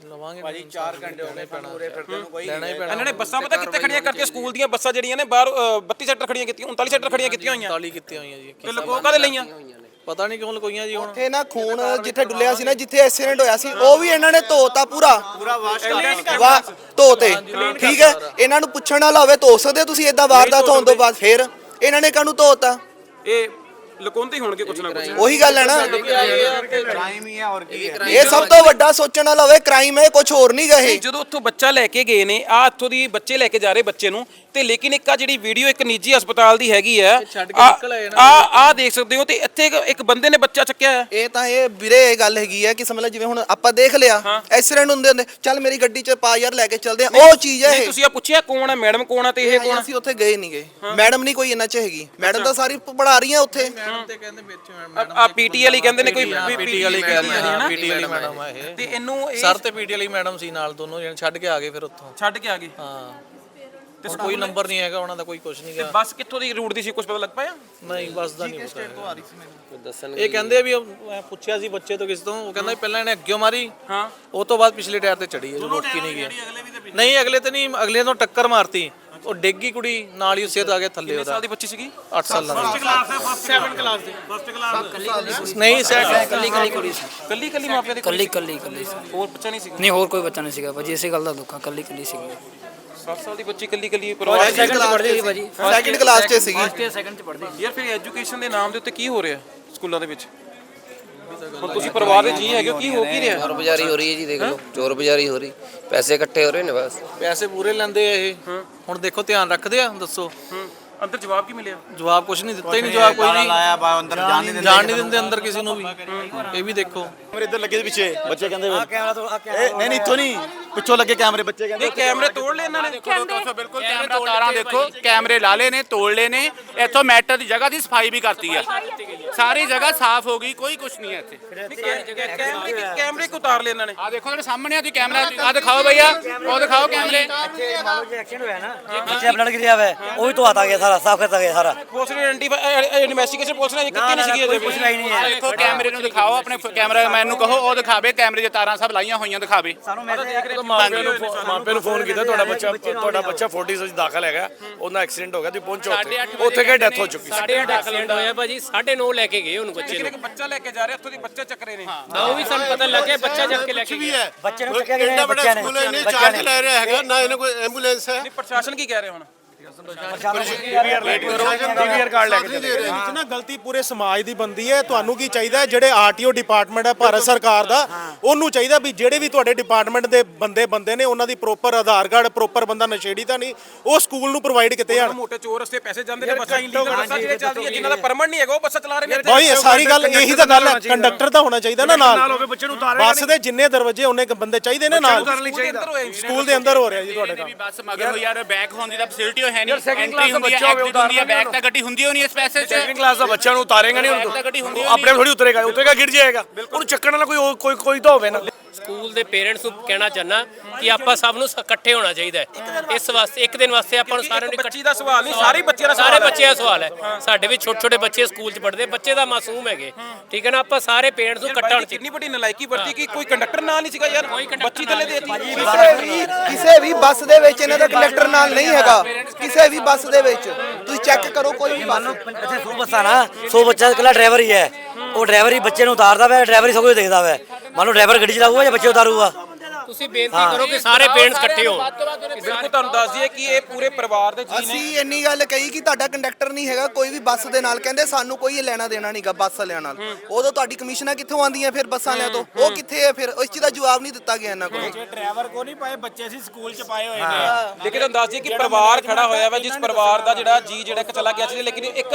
ਜੀ ਲਵਾਂਗੇ। ਭਾਜੀ 4 ਘੰਟੇ ਹੋ ਗਏ ਪੈਣਾ। ਲੈਣਾ ਹੀ ਪੈਣਾ। ਇਹਨਾਂ ਨੇ ਬੱਸਾਂ ਪਤਾ ਕਿੱਥੇ ਖੜੀਆਂ ਕਰਤੀਆਂ? ਸਕੂਲ ਦੀਆਂ ਬੱਸਾਂ ਜਿਹੜੀਆਂ ਨੇ ਬਾਹਰ ਅ, 32 ਸੈਕਟਰ ਖੜੀਆਂ ਕੀਤੀਆਂ 39 ਸੈਕਟਰ ਖੜੀਆਂ ਕੀਤੀਆਂ ਹੋਈਆਂ। 39 ਕੀਤੀਆਂ ਹੋਈਆਂ ਜੀ ਤੇ ਲਕੋ ਕਾਦੇ ਲਈਆਂ? ਪਤਾ ਨਹੀਂ ਕਿਉਂ ਲਗੋਈਆਂ ਜੀ ਹੁਣ। ਉੱਥੇ ਨਾ ਖੂਨ ਜਿੱਥੇ ਡੁੱਲਿਆ ਸੀ ਨਾ ਜਿੱਥੇ ਐਕਸੀਡੈਂਟ ਹੋਇਆ ਸੀ ਉਹ ਵੀ ਇਹਨਾਂ ਨੇ ਧੋਤਾ ਪੂਰਾ। ਪੂਰਾ ਵਾਸ਼ ਵਾਹ ਧੋਤੇ। ਠੀਕ ਹੈ? ਇਹਨਾਂ ਨੂੰ ਪੁੱਛਣ ਵਾਲਾ ਹੋਵੇ ਧੋ ਸਕਦੇ ਹੋ ਤੁਸੀਂ ਇਦਾਂ ਵਾਰਦਾਤ ਹੋਣ ਤੋਂ ਬਾਅਦ ਫਿਰ। ਇਹਨਾਂ ਨੇ ਕਾਹਨੂੰ ਧੋਤਾ? ਇਹ ਲਕੋਂਦੇ ਹੋਣਗੇ ਕੁਛ ਨਾ ਕੁਛ। ਉਹੀ ਗੱਲ ਹੈ ਨਾ। ਕ੍ਰਾਈਮ ਹੀ। ਹੈ ਔਰ ਕੀ ਹੈ? ਇਹ ਸਭ ਤੋਂ ਵੱਡਾ ਸੋਚਣ ਵਾਲਾ ਹੋਵੇ ਕ੍ਰਾਈਮ ਹੈ ਕੁਝ ਹੋਰ ਨਹੀਂ ਗਏ ਜਦੋਂ ਉੱਥੋਂ ਬੱਚਾ ਲੈ ਕੇ ਗਏ ਨੇ ਆ ਇੱਥੋਂ ਦੀ ਬੱਚੇ ਲੈ ਕੇ ਜਾ ਰਹੇ ਬੱਚੇ ਨੂੰ ਤੇ ਲੇਕਿਨ ਇੱਕ ਆ ਜਿਹੜੀ ਵੀਡੀਓ ਇੱਕ ਨਿੱਜੀ ਹਸਪਤਾਲ ਦੀ ਹੈਗੀ ਕੇ ਆ ਆ ਦੇਖ ਸਕਦੇ ਹੋ ਤੇ ਇੱਥੇ ਇੱਕ- ਬੰਦੇ ਨੇ ਬੱਚਾ ਚੱਕਿਆ ਹੈ। ਇਹ ਤਾਂ ਇਹ ਵੀਰੇ ਇਹ ਗੱਲ ਹੈਗੀ ਹੈ ਕਿ ਸਮਝ ਲੈ ਜਿਵੇਂ ਹੁਣ ਆਪਾਂ ਦੇਖ ਲਿਆ ਐਕਸੀਡੈਂਟ ਹੁੰਦੇ ਹੁੰਦੇ ਚੱਲ ਮੇਰੀ ਗੱਡੀ 'ਚ ਪਾ ਯਾਰ ਲੈ ਕੇ ਚੱਲਦੇ ਆ ਉਹ ਚੀਜ਼ ਹੈ ਨਹੀਂ ਇਹ। ਤੁਸੀਂ ਆ ਪੁੱਛਿਆ ਕੌਣ ਹੈ ਮੈਡਮ ਕੌਣ ਹੈ ਤੇ ਇਹ ਕੌਣ ਹੈ? ਅਸੀਂ ਉੱਥੇ ਗਏ ਨਹੀਂ ਗਏ ਮੈਡਮ ਨਹੀਂ ਕੋਈ ਇੰਨਾ ਚ ਹੈਗੀ। ਮੈਡਮ ਤਾਂ ਸਾਰੀ ਪੜਾ ਰਹੀਆਂ ਉੱਥੇ। ਮੈਡਮ ਤੇ ਕਹਿੰਦੇ ਵਿੱਚ ਮੈਡਮ। ਆ ਪੀਟੀ ਵਾਲੀ ਕਹਿੰਦੇ ਨੇ ਕੋਈ ਪੀਟੀ ਵਾਲੀ ਕਹਿੰਦੇ ਹੈ? ਪੀਟੀ ਵਾਲੀ ਮੈਡਮ ਆ ਇਹ। ਤੇ ਇਹਨੂੰ ਇਹ ਸਰ ਤੇ ਪੀਟੀ ਵਾਲੀ ਮੈਡਮ ਸੀ ਨਾਲ ਦੋਨੋਂ ਜਣੇ ਛੱਡ ਕੇ ਆ ਗਏ ਫਿਰ ਉੱਥੋਂ। ਛੱਡ ਕੇ ਆ ਗਏ। ਹਾਂ। ਤੇ ਕੋਈ ਨੰਬਰ ਨਹੀਂ ਹੈਗਾ ਉਹਨਾਂ ਦਾ ਕੋਈ ਕੁਝ ਨਹੀਂ ਤੇ ਗਾ ਬੱਸ ਕਿੱਥੋਂ ਦੀ ਰੂਟ ਦੀ ਸੀ ਕੁਝ ਪਤਾ ਲੱਗ ਪਾਇਆ? ਨਹੀਂ ਬਸ ਦਾ ਨਹੀਂ ਪਤਾ ਹੈਗਾ। ਦੱਸਣ ਇਹ ਕਹਿੰਦੇ ਆ ਵੀ ਉਹ- ਮੈਂ ਪੁੱਛਿਆ ਸੀ ਬੱਚੇ ਤੋਂ ਕਿਸ ਤੋਂ ਉਹ ਕਹਿੰਦਾ ਪਹਿਲਾਂ ਇਹਨੇ ਅੱਗੇ ਮਾਰੀ। ਹਾਂ। ਉਹ ਤੋਂ ਬਾਅਦ ਪਿਛਲੇ ਟਾਇਰ ਤੇ ਚੜੀ ਹੈ ਜੋ ਰੋਕੀ ਨਹੀਂ ਗਿਆ ਨਹੀਂ ਅਗਲੇ ਤੇ ਨਹੀਂ ਅਗਲੇ ਤੋਂ ਟੱਕਰ ਮਾਰਤੀ। ਉਹ ਡਿੱਗੀ ਕੁੜੀ ਨਾਲ ਹੀ ਉਸੇ ਤੋਂ ਆ ਥੱਲੇ ਕਿੰਨੇ ਉਹਦਾ। ਸਾਲ ਦੀ ਬੱਚੀ ਸੀਗੀ? 8 ਸਾਲਾਂ ਦੀ। ਕੱਲੀ ਨਹੀਂ ਸੈਟ ਕੱਲੀ ਕੱਲੀ ਕੁੜੀ ਸੀ ਕੱਲੀ ਕੱਲੀ ਮਾਪਿਆਂ ਦੀ ਕੱਲੀ ਕੱਲੀ ਕੱਲੀ ਸੀ। ਹੋਰ ਬੱਚਾ ਨਹੀਂ ਸੀਗਾ? ਨਹੀਂ ਹੋਰ ਕੋਈ ਬੱਚਾ ਨਹੀਂ ਸੀਗਾ ਭਾਜੀ ਇਸੇ ਗੱਲ ਦਾ ਦੁੱਖ ਆ ਕੱਲੀ ਕੱਲੀ ਸੀਗੀ। 7 ਸਾਲ ਦੀ ਬੱਚੀ ਕੱਲੀ ਕੱਲੀ ਪਰਿਵਾਰ ਸੈਕੰਡ ਚ ਪੜ੍ਹਦੀ ਸੀ ਭਾਜੀ। ਸੈਕਿੰਡ ਕਲਾਸ 'ਚ ਸੀਗੀ? ਫਸਟ ਸੈਕੰਡ ਚ ਪੜ੍ਹਦੀ ਸੀ। ਯਾਰ ਫਿਰ ਐਜੂਕੇਸ਼ਨ ਦੇ ਨਾਮ ਦੇ ਉੱਤੇ ਕੀ ਹੋ ਰਿਹਾ ਸਕੂਲਾਂ ਦੇ ਵਿੱਚ? ਹੁਣ ਤੁਸੀਂ ਪਰਿਵਾਰ ਦੇ ਜੀ ਹੈਗੇ ਹੋ ਕੀ ਹੋ ਕੀ ਰਿਹਾ? ਚੋਰ ਬਜ਼ਾਰੀ ਹੋ ਰਹੀ ਹੈ ਜੀ ਦੇਖ ਲਓ। ਚੋਰ ਬਜ਼ਾਰੀ ਹੋ ਰਹੀ। ਪੈਸੇ ਇਕੱਠੇ ਹੋ ਰਹੇ ਨੇ ਬਸ। ਪੈਸੇ ਪੂਰੇ ਲੈਂਦੇ ਆ ਇਹ। ਹੁਣ ਦੇਖੋ ਧਿਆਨ ਰੱਖਦੇ ਆ ਦੱਸੋ। ਅੰਦਰ ਜਵਾਬ ਕੀ ਮਿਲਿਆ? ਜਵਾਬ ਕੁਝ ਨਹੀਂ ਦਿੱਤਾ ਹੀ ਨਹੀਂ ਜਵਾਬ ਕੋਈ ਨਹੀਂ। ਲਾਇਆ ਬਾ ਅੰਦਰ ਜਾਣ ਨਹੀਂ ਦਿੰਦੇ ਜਾਣ ਨਹੀਂ ਦਿੰਦੇ ਅੰਦਰ ਕਿਸੇ ਨੂੰ ਵੀ। ਇਹ ਵੀ ਦੇਖੋ। ਕੈਮਰੇ ਇੱਧਰ ਲੱਗੇ ਦੇ ਪਿੱਛੇ ਬੱਚੇ ਕਹਿੰਦੇ ਆ ਕੈਮਰਾ ਤੋਂ ਨਹੀਂ ਨਹੀਂ ਇੱਥੋਂ ਨਹੀਂ। ਪਿੱਛੋਂ ਲੱਗੇ ਕੈਮਰੇ ਬੱਚੇ ਕਹਿੰਦੇ ਕੈਮਰੇ ਤੋੜ ਲਏ ਇਹਨਾਂ ਨੇ। ਦੇਖੋ ਬਿਲਕੁਲ ਕੈਮਰਾ ਤਾਰਾਂ ਦੇਖੋ ਕੈਮਰੇ ਲਾ ਲਏ ਨੇ ਤੋੜ ਲਏ ਨੇ। ਇੱਥੋਂ ਮੈਟਰ ਦੀ ਜਗ੍ਹਾ ਦੀ ਸਫ਼ਾਈ ਵੀ ਕਰਤੀ ਆ। ਸਾਰੀ ਜਗ੍ਹਾ ਸਾਫ਼ ਹੋ ਗਈ ਕੋਈ ਕੁਝ ਨਹੀਂ ਹੈ ਇੱਥੇ। ਕੈਮਰੇ ਕੈਮਰੇ ਕੋ ਉਤਾਰ ਲਏ ਇਹਨਾਂ ਨੇ? ਆ ਦੇਖੋ ਤੁਹਾਡੇ ਸਾਹਮਣੇ ਆ ਤੁਸੀਂ ਕੈਮਰਾ ਆ ਦਿਖਾਓ ਭਈਆ। ਉਹ ਦਿਖਾਓ ਕੈਮਰੇ। ਬੱਚੇ ਬਲੜ ਗਿਆ ਵੇ ਉਹ ਵੀ ਤੋਂ ਆਤਾ ਗਿਆ ਸਾਰਾ ਸਾਫ਼ ਕਰਤਾ ਗਿਆ ਸਾਰਾ। ਪੁਲਿਸ ਨੇ ਇਨਵੈਸਟੀਗੇਸ਼ਨ ਪੁਲਿਸ ਨੇ ਕੀਤੀ ਨਹੀਂ ਸੀਗੀ ਅਜੇ ਵੀ। ਨਹੀਂ ਆ ਦੇਖੋ ਕੈਮਰੇ ਨੂੰ ਦਿਖਾਓ ਆਪਣੇ ਕੈਮਰਾਮੈਨ ਨੂੰ ਕਹੋ ਉਹ ਦਿਖਾਵੇ ਕੈਮਰੇ ਦੀਆਂ ਤਾਰਾਂ ਸਭ ਲਾਈਆਂ ਹੋਈਆਂ ਦਿਖਾਵੇ। ਮਾਪਿਆਂ ਨੂੰ ਫੋ- ਮਾਪਿਆਂ ਨੂੰ ਫੋਨ ਕੀਤਾ ਤੁਹਾਡਾ ਬੱਚਾ ਤੁਹਾਡਾ ਬੱਚਾ ਫੋਰਟਿਸ ਵਿੱਚ ਦਾਖਲ ਹੈਗਾ। ਉਹਦਾ ਐਕਸੀਡੈਂਟ ਹੋ ਗਿਆ ਤੁਸੀਂ ਪਹੁੰਚੋ ਉੱਥੇ। ਉੱਥੇ ਕਿ ਡੈਥ ਹੋ ਚੁੱਕੀ ਸੀ। ਸਾਡੇ ਐਕਸੀਡੈਂਟ ਹੋਇਆ ਭਾਜੀ 9:30 ਲੈ ਕੇ ਗਏ ਉਹਨੂੰ ਬੱਚੇ ਇੱਕ ਬੱਚਾ ਲੈ ਕੇ ਜਾ ਰਿਹਾ ਇੱਥੋਂ ਦੀ ਬੱਚਾ ਚੱਕਰੇ ਨੇ। ਉਹ ਵੀ ਸਾਨੂੰ ਪਤਾ ਲੱਗਿਆ ਬੱਚਾ ਚੱਕ ਕੇ ਲੈ ਕੇ ਗਿਆ। ਬੱਚੇ ਨੂੰ ਚੱਕਿਆ ਗਿਆ ਬੱਚਿਆਂ ਨੇ ਬੱਚਿਆਂ ਨੇ। ਲੈ ਰਿਹਾ ਹੈਗਾ ਨਾ ਇਹਨੇ ਕੋਈ ਐਂਬੂਲੈਂਸ ਹੈ। ਨਹੀਂ ਪ੍ਰਸ਼ਾਸਨ ਕੀ ਕਹਿ ਰਿਹਾ ਹੁਣ? ਡੀਵੀਆਰ ਕਾਰਡ ਲੈ ਕੇ ਚਲੇ ਗਏ। ਵਿੱਚ ਨਾ ਗਲਤੀ ਪੂਰੇ ਸਮਾਜ ਦੀ ਬੰਦੀ ਹੈ। ਤੁਹਾਨੂੰ ਕੀ ਚਾਹੀਦਾ ਹੈ? ਜਿਹੜੇ ਆਰਟੀਓ ਡਿਪਾਰਟਮੈਂਟ ਹੈ ਭਾਰਤ ਸਰਕਾਰ ਦਾ ਉਹਨੂੰ ਚਾਹੀਦਾ ਵੀ ਜਿਹੜੇ ਵੀ ਤੁਹਾਡੇ ਡਿਪਾਰਟਮੈਂਟ ਦੇ ਬੰਦੇ ਬੰਦੇ ਨੇ ਉਹਨਾਂ ਦੀ ਪ੍ਰੋਪਰ ਆਧਾਰ ਕਾਰਡ ਪ੍ਰੋਪਰ ਬੰਦਾ ਨਸ਼ੇੜੀ ਤਾਂ ਨਹੀਂ ਉਹ ਸਕੂਲ ਨੂੰ ਪ੍ਰੋਵਾਈਡ ਕੀਤੇ ਜਾਣ। ਮੋਟੇ ਚੋਰ ਰਸਤੇ ਪੈਸੇ ਜਾਂਦੇ ਨੇ ਬੱਸਾਂ ਇਲੀਗਲ ਬੱਸਾਂ ਜਿਹੜੇ ਚੱਲਦੀਆਂ ਜਿਨ੍ਹਾਂ ਦਾ ਪਰਮਿਟ ਨਹੀਂ ਹੈਗਾ ਉਹ ਬੱਸਾਂ ਚਲਾ ਰਹੇ ਨੇ। ਬਾਈ ਇਹ ਸਾਰੀ ਗੱਲ ਇਹੀ ਤਾਂ ਗੱਲ ਹੈ। ਕੰਡਕਟਰ ਤਾਂ ਹੋਣਾ ਚਾਹੀਦਾ ਨਾ ਨਾਲ। ਹੋਵੇ ਬੱਚੇ ਨੂੰ ਉਤਾਰੇਗਾ ਬੱਸ ਦੇ ਜਿੰਨੇ ਦਰਵਾਜ਼ੇ ਉਹਨੇ ਬੰਦੇ ਚਾਹੀਦੇ ਨੇ ਨਾਲ। ਸਕੂਲ ਦੇ ਅੰਦਰ ਹੋ ਰਿਹਾ ਜੀ ਤੁਹਾਡੇ ਕੰਮ ਬੱਸ ਮਗਰ ਯਾਰ ਬੈਕ ਹੋਣ ਦੀ ਤਾਂ ਫੈਸਿਲਿਟੀ ਹੈ ਨਹੀਂ ਐਂਟਰੀ ਹੁੰਦੀ ਹੈ ਐਗਜ਼ਿਟ ਹੁੰਦੀ ਹੈ ਬੈਕ ਤਾਂ ਗੱਡੀ ਹੁੰਦੀ ਹੋਣੀ ਇਸ ਪੈਸੇ 'ਚ। ਸੈਕਿੰਡ ਕਲਾਸ ਦਾ ਬੱਚਾ ਨੂੰ ਉਤਾਰੇਗਾ ਨਹੀਂ ਉਹਨੂੰ। ਆਪਣੇ ਥੋੜੀ ਉਤਰੇਗਾ ਉਤਰੇਗਾ ਗਿਰ ਜਾਏਗਾ। ਉਹਨੂੰ ਚੱਕਣ ਵਾਲਾ ਕੋਈ ਕੋਈ ਕੋਈ ਤਾਂ ਹੋਵੇ ਨਾ। ਸਕੂਲ ਦੇ ਪੇਰੈਂਟਸ ਨੂੰ ਕਹਿਣਾ ਚਾਹਨਾ ਕਿ ਆਪਾਂ ਸਭ ਨੂੰ ਇਕੱਠੇ ਹੋਣਾ ਚਾਹੀਦਾ ਹੈ। ਇਸ ਵਾਸਤੇ ਇੱਕ ਦਿਨ ਵਾਸਤੇ ਆਪਾਂ ਨੂੰ ਸਾਰਿਆਂ ਨੂੰ ਬੱਚੀ ਦਾ ਸਵਾਲ ਨਹੀਂ ਸਾਰੇ ਬੱਚਿਆਂ ਦਾ ਸਾਰੇ ਸਵਾਲ ਹੈ। ਬੱਚਿਆਂ ਦਾ ਸਵਾਲ ਹੈ। ਸਾਡੇ ਵੀ ਛੋਟੇ ਛੋਟੇ ਬੱਚੇ ਸਕੂਲ 'ਚ ਪੜ੍ਹਦੇ ਬੱਚੇ ਦਾ ਮਾਸੂਮ ਹੈਗੇ। ਠੀਕ ਹੈ ਨਾ? ਆਪਾਂ ਸਾਰੇ ਪੇਰੈਂਟਸ ਨੂੰ ਇਕੱਠਾ ਹੋਣਾ ਕਿੰਨੀ ਵੱਡੀ ਨਲਾਇਕੀ ਵਰਤੀ ਕਿ ਕੋਈ ਕੰਡਕਟਰ ਨਾਲ ਨਹੀਂ ਸੀਗਾ ਯਾਰ? ਬੱਚੀ ਥੱਲੇ ਦੇਤੀ। ਕਿਸੇ ਵੀ ਕਿਸੇ ਵੀ ਬੱਸ ਦੇ ਵਿੱਚ ਇਹਨਾਂ ਦਾ ਕੰਡਕਟਰ ਨਾਲ ਨਹੀਂ ਹੈਗਾ। ਕਿਸੇ ਵੀ ਬੱਸ ਦੇ ਵਿੱਚ। ਤੁਸੀਂ ਚੈੱਕ ਕਰੋ, ਕੋਈ ਵੀ ਬੱਸ। ਇੱਥੇ 100 ਬੱਸਾਂ ਨਾ 100 ਬੱਚਾ ਇਕੱਲਾ ਡਰਾਈਵਰ ਹੀ ਹੈ। ਉਹ ਡਰਾਈਵਰ ਹੀ ਬੱਚੇ ਨੂੰ ਉਤਾਰਦਾ ਵੈ ਡਰਾਈਵਰ ਹੀ ਸਭ ਕੁਝ ਦੇਖਦਾ ਵੈ ਮੰਨ ਲਓ ਡਰਾਈਵਰ ਗੱਡੀ ਚਲਾਊਗਾ ਜਾਂ ਬੱਚੇ ਉਤਾਰੂਗਾ? ਤੁਸੀਂ ਬੇਨਤੀ ਕਰੋ ਕਿ ਸਾਰੇ ਪੇਰੈਂਟਸ ਇਕੱਠੇ ਹੋਣ। ਬਿਲਕੁਲ ਤੁਹਾਨੂੰ ਦੱਸ ਦਈਏ ਕਿ ਇਹ ਪੂਰੇ ਪਰਿਵਾਰ ਦੇ ਜੀ ਨੇ। ਅਸੀਂ ਇੰਨੀ ਗੱਲ ਕਹੀ ਕਿ ਤੁਹਾਡਾ ਕੰਡਕਟਰ ਨਹੀਂ ਹੈਗਾ ਕੋਈ ਵੀ ਬੱਸ ਦੇ ਨਾਲ ਕਹਿੰਦੇ ਸਾਨੂੰ ਕੋਈ ਲੈਣਾ ਦੇਣਾ ਨਹੀਂਗਾ ਬੱਸ ਵਾਲਿਆਂ ਨਾਲ। ਉਦੋਂ ਤੁਹਾਡੀ ਕਮਿਸ਼ਨਾਂ ਕਿੱਥੋਂ ਆਉਂਦੀਆਂ ਫਿਰ ਬੱਸਾਂ ਵਾਲਿਆਂ ਤੋਂ? ਉਹ ਕਿੱਥੇ ਹੈ ਫਿਰ? ਇਸ ਚੀਜ਼ ਦਾ ਜਵਾਬ ਨਹੀਂ ਦਿੱਤਾ ਗਿਆ ਇਹਨਾਂ ਕੋਲ। ਡਰਾਈਵਰ ਕੋ ਨਹੀਂ ਪਾਏ ਬੱਚੇ ਸੀ ਸਕੂਲ ਚ ਪਾਏ ਹੋਏ ਲੇਕਿਨ ਤੁਹਾਨੂੰ ਦੱਸ ਦਈਏ ਕਿ ਪਰਿਵਾਰ ਖੜਾ ਹੋਇਆ ਵਾ ਜਿਸ ਪਰਿਵਾਰ ਦਾ ਜਿਹੜਾ ਜੀ ਜਿਹੜਾ ਇੱਕ ਚਲਾ ਗਿਆ ਸੀ ਲੇਕਿਨ ਇੱਕ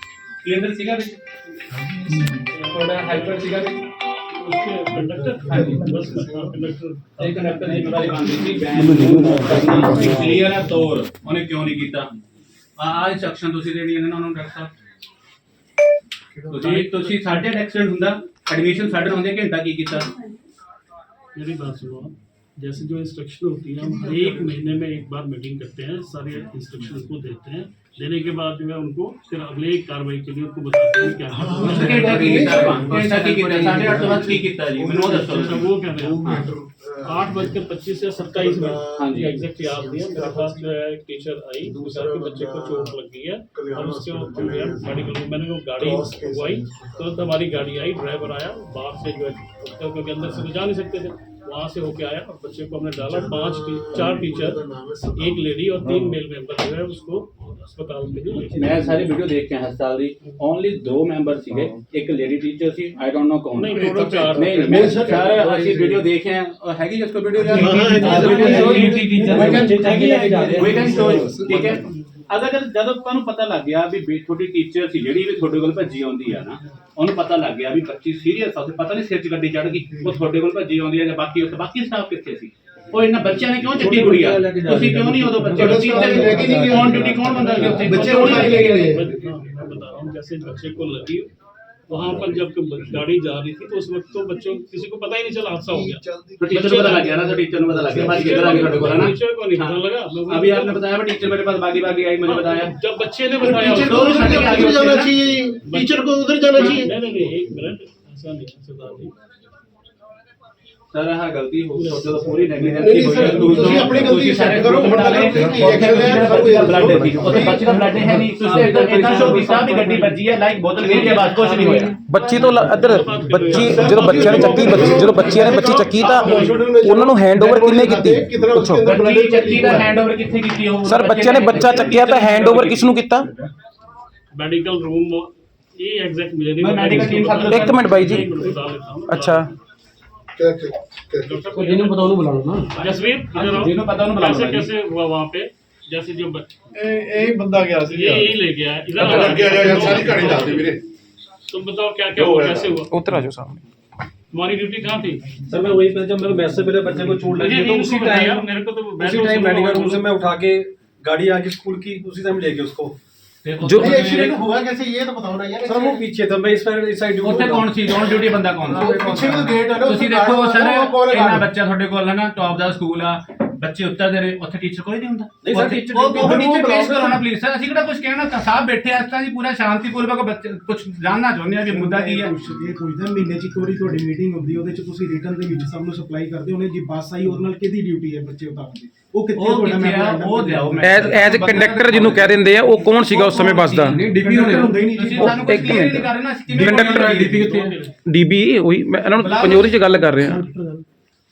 ਕਲੀਅਰ ਸੀਗਾ ਵਿੱਚ ਥੋੜਾ ਹਾਈਪਰ ਸੀਗਾ ਵਿੱਚ उसके कंडक्टर हाँ जी बस कंडक्टर एक कंडक्टर ਦੀ ਜ਼ਿੰਮੇਵਾਰੀ ਬਣਦੀ ਸੀ ਬੈਨ ਨੂੰ ਕਲੀਅਰ ਹੈ ਤੌਰ ਉਹਨੇ ਕਿਉਂ ਨਹੀਂ ਕੀਤਾ ਆ ਆ ਇੰਸਟਰਕਸ਼ਨ ਤੁਸੀਂ ਦੇਣੀ ਇਹਨਾਂ ਨੂੰ ਡਾਕਟਰ ਸਾਹਿਬ ਤੁਸੀਂ ਤੁਸੀਂ ਸਾਡੇ ਐਕਸੀਡੈਂਟ ਹੁੰਦਾ ਐਡਮਿਸ਼ਨ ਸਾਡੇ ਨਾਲ ਹੁੰਦੇ ਘੰਟਾ ਕੀ ਕੀਤਾ मेरी बात सुनो जैसे जो इंस्ट्रक्शन होती है हम हर एक महीने में एक बार मीटिंग करते हैं सारे इंस्ट्रक्शन को देते हैं देने के बाद जो है उनको फिर अगले कार्रवाई के लिए उनको बताते हैं क्या वो कह आठ बजकर पच्चीस या सत्ताईस में एग्जैक्ट याद नहीं है मेरे पास जो है टीचर आई। दूसरे के बच्चे को चोट लग गई है और उसके मेडिकल मैंने वो गाड़ी मंगवाई तुरंत हमारी गाड़ी आई। ड्राइवर आया। बाहर से जो है क्योंकि अंदर से तो जा नहीं सकते थे। वहाँ से होके आया और बच्चे को हमने डाला पांच टी, चार टीचर एक लेडी और तीन मेल मेंबर जो है उसको अस्पताल में मैं सारी वीडियो देख के हस्पताल दी ओनली दो मेंबर सीगे एक lady teacher see I don't know कौन नहीं टोटल चार नहीं मैं सारे ऐसी वीडियो देखे हैं और हैगी जिसको वीडियो यार video teacher we can story ठीक है ਅਗਰ ਜਦੋਂ ਤੁਹਾਨੂੰ ਪਤਾ ਲੱਗ ਗਿਆ ਵੀ ਬੇ- ਤੁਹਾਡੀ ਟੀਚਰ ਸੀ ਜਿਹੜੀ ਵੀ ਤੁਹਾਡੇ ਕੋਲ ਭੱਜੀ ਆਉਂਦੀ ਆ ਨਾ ਉਹਨੂੰ ਪਤਾ ਲੱਗ ਗਿਆ ਵੀ ਬੱਚੀ ਸੀਰੀਅਸ ਆ ਉਹਨੂੰ ਪਤਾ ਨਹੀਂ ਸਿਰ 'ਚ ਗੱਡੀ ਚੜ ਗਈ ਉਹ ਤੁਹਾਡੇ ਕੋਲ ਭੱਜੀ ਆਉਂਦੀ ਆ ਜਾਂ ਬਾਕੀ ਉੱਥੇ ਬਾਕੀ ਸਟਾਫ ਕਿੱਥੇ ਸੀ ਉਹ ਇਹਨਾਂ ਬੱਚਿਆਂ ਨੇ ਕਿਉਂ ਚੱਕੀ ਕੁੜੀ ਆ ਤੁਸੀਂ ਕਿਉਂ ਨਹੀਂ ਉਦੋਂ ਬੱਚੇ ਨੂੰ ਟੀਚਰ ਔਨ ਡਿਊਟੀ ਕੌਣ ਬੰਦਾ ਸੀ ਉੱਥੇ ਬੱਚੇ ਨੂੰ ਲੈ ਕੇ ਗਏ मैं बता रहा हूँ जैसे बच्चे को लगी वहाँ पर जब गाड़ी जा रही थी तो उस वक्त तो बच्चों किसी को पता ही नहीं चला हादसा हो गया तो टीचर को पता लग गया ना तो टीचर को पता लग गया बाकी किधर आ गए को ना टीचर को नहीं पता लगा अभी आपने बताया मैं टीचर मेरे पास बागी बागी आई मैंने बताया जब बच्चे ने बताया टीचर को उधर जाना चाहिए टीचर को उधर जाना चाहिए नहीं नहीं एक मिनट ऐसा नहीं सरदार जी ਸਰ ਆਹ ਗਲਤੀ ਹੋ ਗਈ। ਜਦੋਂ ਪੂਰੀ ਨੈਗਲੀਜੈਂਸੀ ਹੋਈ ਤੁਸੀਂ ਆਪਣੀ ਗਲਤੀ ਸੈਟ ਕਰੋ ਹੁਣ ਤੱਕ ਦੇਖ ਰਹੇ ਆ ਸਭ ਕੁਝ ਬਲੱਡ ਹੈ ਉੱਥੇ ਬੱਚੀ ਦਾ ਬਲੱਡ ਹੈ ਨਹੀਂ। ਤੁਸੀਂ ਇਦਾਂ ਇਦਾਂ ਸ਼ੋ ਕੀਤਾ ਵੀ ਗੱਡੀ ਵੱਜੀ ਹੈ ਲਾਈਕ ਬੋਤਲ ਗਿਰੀ ਹੈ ਬਸ ਕੁਝ ਨਹੀਂ ਹੋਇਆ। ਬੱਚੀ ਤੋਂ ਇੱਧਰ ਬੱਚੀ ਜਦੋਂ ਬੱਚਿਆਂ ਨੇ ਚੱਕੀ ਜਦੋਂ ਬੱਚਿਆਂ ਨੇ ਬੱਚੀ ਚੱਕੀ ਤਾਂ ਉਹਨਾਂ ਨੂੰ ਹੈਂਡਓਵਰ ਕਿੰਨੇ ਕੀਤੀ? ਪੁੱਛੋ। ਬੱਚੀ ਚੱਕੀ ਦਾ ਹੈਂਡਓਵਰ ਕਿੱਥੇ ਕੀਤੀ ਉਹ? ਸਰ ਬੱਚਿਆਂ ਨੇ ਬੱਚਾ ਚੱਕਿਆ ਤਾਂ ਹੈਂਡਓਵਰ ਕਿਸ ਨੂੰ ਕੀਤਾ? ਮੈਡੀਕਲ ਰੂਮ ਇਹ ਐਗਜ਼ੈਕਟ ਮਿਲੇ ਨਹੀਂ ਮੈਡੀਕਲ ਟੀਮ ਇੱਕ ਮਿੰਟ ਬਾਈ ਜੀ। ਅੱਛਾ। क्या डॉक्टर को जिन्हें पता उन्हें बुलाओ ना जसवीर जिन्हें पता उन्हें बुलाओ कैसे कैसे हुआ वहाँ पे जैसे जो यही बंदा गया ये यही ले गया इधर लग गया यार सारी कहानी डाल दी मेरे तुम बताओ क्या क्या हुआ कैसे हुआ उतरा जो सामने तुम्हारी ड्यूटी कहाँ थी सर मैं वही पे जब मेरे मैस से मेरे बच्चे को चोट लगी तो उसी टाइम मेरे को तो उसी टाइम मेडिकल रूम से मैं उठा के गाड़ी आके स्कूल की उसी टाइम लेके उसको जो हुआ कैसे ये तो बताओ ना यार सर वो पीछे था मैं इस साइड इस साइड ਉੱਥੇ ਕੌਣ ਸੀ ਔਨ ਡਿਊਟੀ ਬੰਦਾ ਕੌਣ ਸੀ पीछे का गेट है ना ਤੁਸੀਂ ਦੇਖੋ ਸਰ ਇੰਨਾ ਬੱਚਾ ਤੁਹਾਡੇ ਕੋਲ ਹੈ ਨਾ ਟੌਪ ਦਾ ਸਕੂਲ ਆ ਬੱਚੇ ਉੱਤਾ ਦੇ ਰਹੇ ਉੱਥੇ ਟੀਚਰ ਕੋਈ ਨਹੀਂ ਹੁੰਦਾ। ਨਹੀਂ ਸਰ, teacher ਉਹ ਉਹ duty ਟੀਚਰ ਨੂੰ ਪੇਸ਼ ਕਰਾਉਣਾ। ਪਲੀਜ਼ ਸਰ ਅਸੀਂ ਕਿਹੜਾ ਕੁਝ ਕਹਿਣਾ? ਤਾਂ ਸਾਹਿਬ ਬੈਠੇ ਆ ਅਸੀਂ ਤਾਂ ਜੀ ਪੂਰਾ ਸ਼ਾਂਤੀਪੂਰਵਕ ਬੱਚੇ ਕੁਝ ਜਾਣਨਾ ਚਾਹੁੰਦੇ ਆ ਵੀ ਮੁੱਦਾ ਕੀ ਹੈ ਪੁੱਛਦੇ ਕੁਝ ਦਿਨ ਮਹੀਨੇ ਚ ਇੱਕ ਵਾਰੀ ਤੁਹਾਡੀ ਮੀਟਿੰਗ ਹੁੰਦੀ ਉਹਦੇ ਚ ਤੁਸੀਂ ਰਿਟਰਨ ਦੇ ਵਿੱਚ ਸਭ ਨੂੰ ਸਪਲਾਈ ਕਰਦੇ ਹੋ ਨੇ ਜੀ ਬੱਸ ਆਈ ਉਹਦੇ ਨਾਲ ਕਿਹਦੀ ਡਿਊਟੀ ਹੈ ਬੱਚੇ ਉਤਾਰਨ ਦੀ? ਉਹ ਕਿੱਥੇ ਉਹ ਤੁਹਾਡਾ ਕਿੱਥੇ ਆ? memorandum ਉਹ ਦਿੰਦਾ? ਦਿਓ ਮੈਂ ਐਜ਼ ਐਜ਼ ਕੰਡਕਟਰ ਜਿਹਨੂੰ ਕਹਿ ਦਿੰਦੇ ਆ ਉਹ ਕੌਣ ਸੀਗਾ ਉਸ ਸਮੇਂ ਬੱਸ ਦਾ? ਨਹੀਂ ਡੀਪੀ Conductor ਹੁੰਦਾ ਹੀ ਨਹੀਂ ਜੀ। ਤੁਸੀਂ ਸਾਨੂੰ ਕੁਝ ਇੱਕ ਕਲੀਅਰ ਨਹੀਂ ਮਿੰਟ। ਕਰ ਰਹੇ ਨਾ ਅਸੀਂ ਕਿਵੇਂ ਕੰਡਕਟਰ ਡੀਪੀ ਕਿੱਥੇ ਡੀਬੀ ਉਹੀ ਮੈਂ ਇਹਨਾਂ ਨੂੰ ਪੰਜੋਰੀ 'ਚ ਗੱਲ ਕਰ ਰਿਹਾ।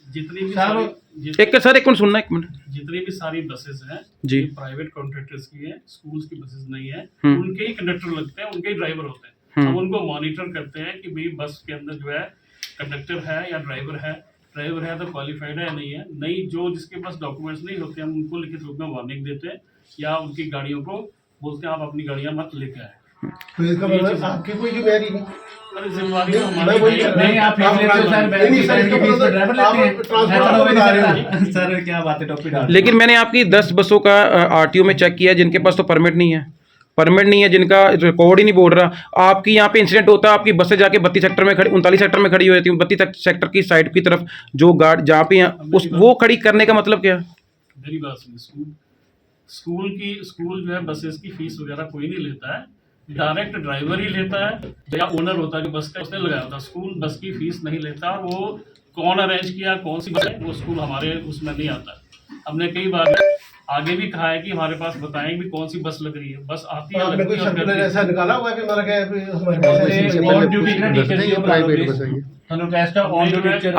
ਜਿਤਨੀ ਵੀ ਸਰ एक सर एक मिनट सुनना एक मिनट। जितनी भी सारी बसेस हैं जी। प्राइवेट कॉन्ट्रेक्टर्स की है स्कूल्स की बसेस नहीं है हम्म। उनके ही कंडक्टर लगते हैं उनके ही ड्राइवर होते हैं। हम्म। हम उनको मॉनिटर करते हैं कि भाई बस के अंदर जो है कंडक्टर है या ड्राइवर है। ड्राइवर है तो क्वालिफाइड है या नहीं है? नहीं जो जिसके पास डॉक्यूमेंट्स नहीं होते हम उनको लिखित रूप में वार्निंग देते हैं या उनकी गाड़ियों को बोलते हैं आप अपनी गाड़ियाँ मत लेकर आए। तो इसका मतलब आपकी कोई ज़िम्मेदारी नहीं। आप सर क्या बात है टॉपिक लेकिन मैंने आपकी दस बसों का आरटीओ में चेक किया जिनके पास तो परमिट नहीं है। परमिट नहीं है जिनका रिकॉर्ड ही नहीं बोल रहा। आपकी यहाँ पे इंसिडेंट होता है आपकी बसें जाके बत्तीस सेक्टर में खड़ी उनतालीस सेक्टर में खड़ी हो जाती है बत्तीस सेक्टर की साइड की तरफ़ जो गार्ड जहाँ पे उस वो खड़ी करने का मतलब क्या है? स्कूल की स्कूल जो है बसेस की फ़ीस वगैरह कोई नहीं लेता है। डायरेक्ट ड्राइवर ही लेता है, या ओनर होता है कि बस का, उसने लगाया था स्कूल बस की फ़ीस नहीं लेता, वो कौन अरेंज किया, कौन सी बस वो स्कूल हमारे उसमें नहीं आता। हमने कई बार आगे भी कहा है कि हमारे पास बताएँ भी कौन सी बस लग रही है। बस आती है लगती है ऐसा निकाला हुआ है कि हमारा क्या कि ऑन ड्यूटी ना टीचर ये प्राइवेट बस है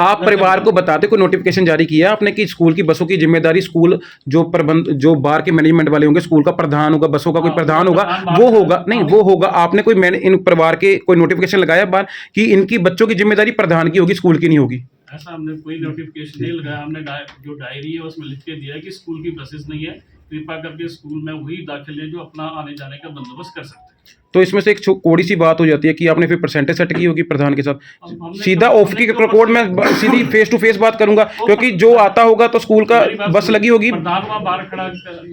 आप परिवार को बताते को नोटिफिकेशन जारी किया आपने कि स्कूल की बसों की ज़िम्मेदारी स्कूल जो प्रबंध जो बाहर के मैनेजमेंट वाले होंगे स्कूल का प्रधान होगा बसों का कोई प्रधान होगा वो होगा। नहीं वो होगा। आपने कोई इन परिवार के कोई नोटिफिकेशन लगाया बार कि इनकी बच्चों की ज़िम्मेदारी प्रधान की होगी स्कूल की नहीं होगी? ऐसा हमने कोई नोटिफिकेशन नहीं लगाया। हमने डाय- जो डायरी है उसमें लिख के दिया है कि स्कूल की बसेस नहीं है। कृपा करके स्कूल में वही दाखिल है जो अपना आने जाने का बंदोबस्त कर सकते हैं। तो इसमें से एक कोड़ी सी बात हो जाती है कि आपने फिर परसेंटेज सेट की होगी प्रधान के साथ। सीधा ऑफ़ की कोड में सीधी फेस टू फेस बात करूँगा क्योंकि जो आता होगा तो स्कूल का बस लगी होगी। प्रधान वहाँ बाहर खड़ा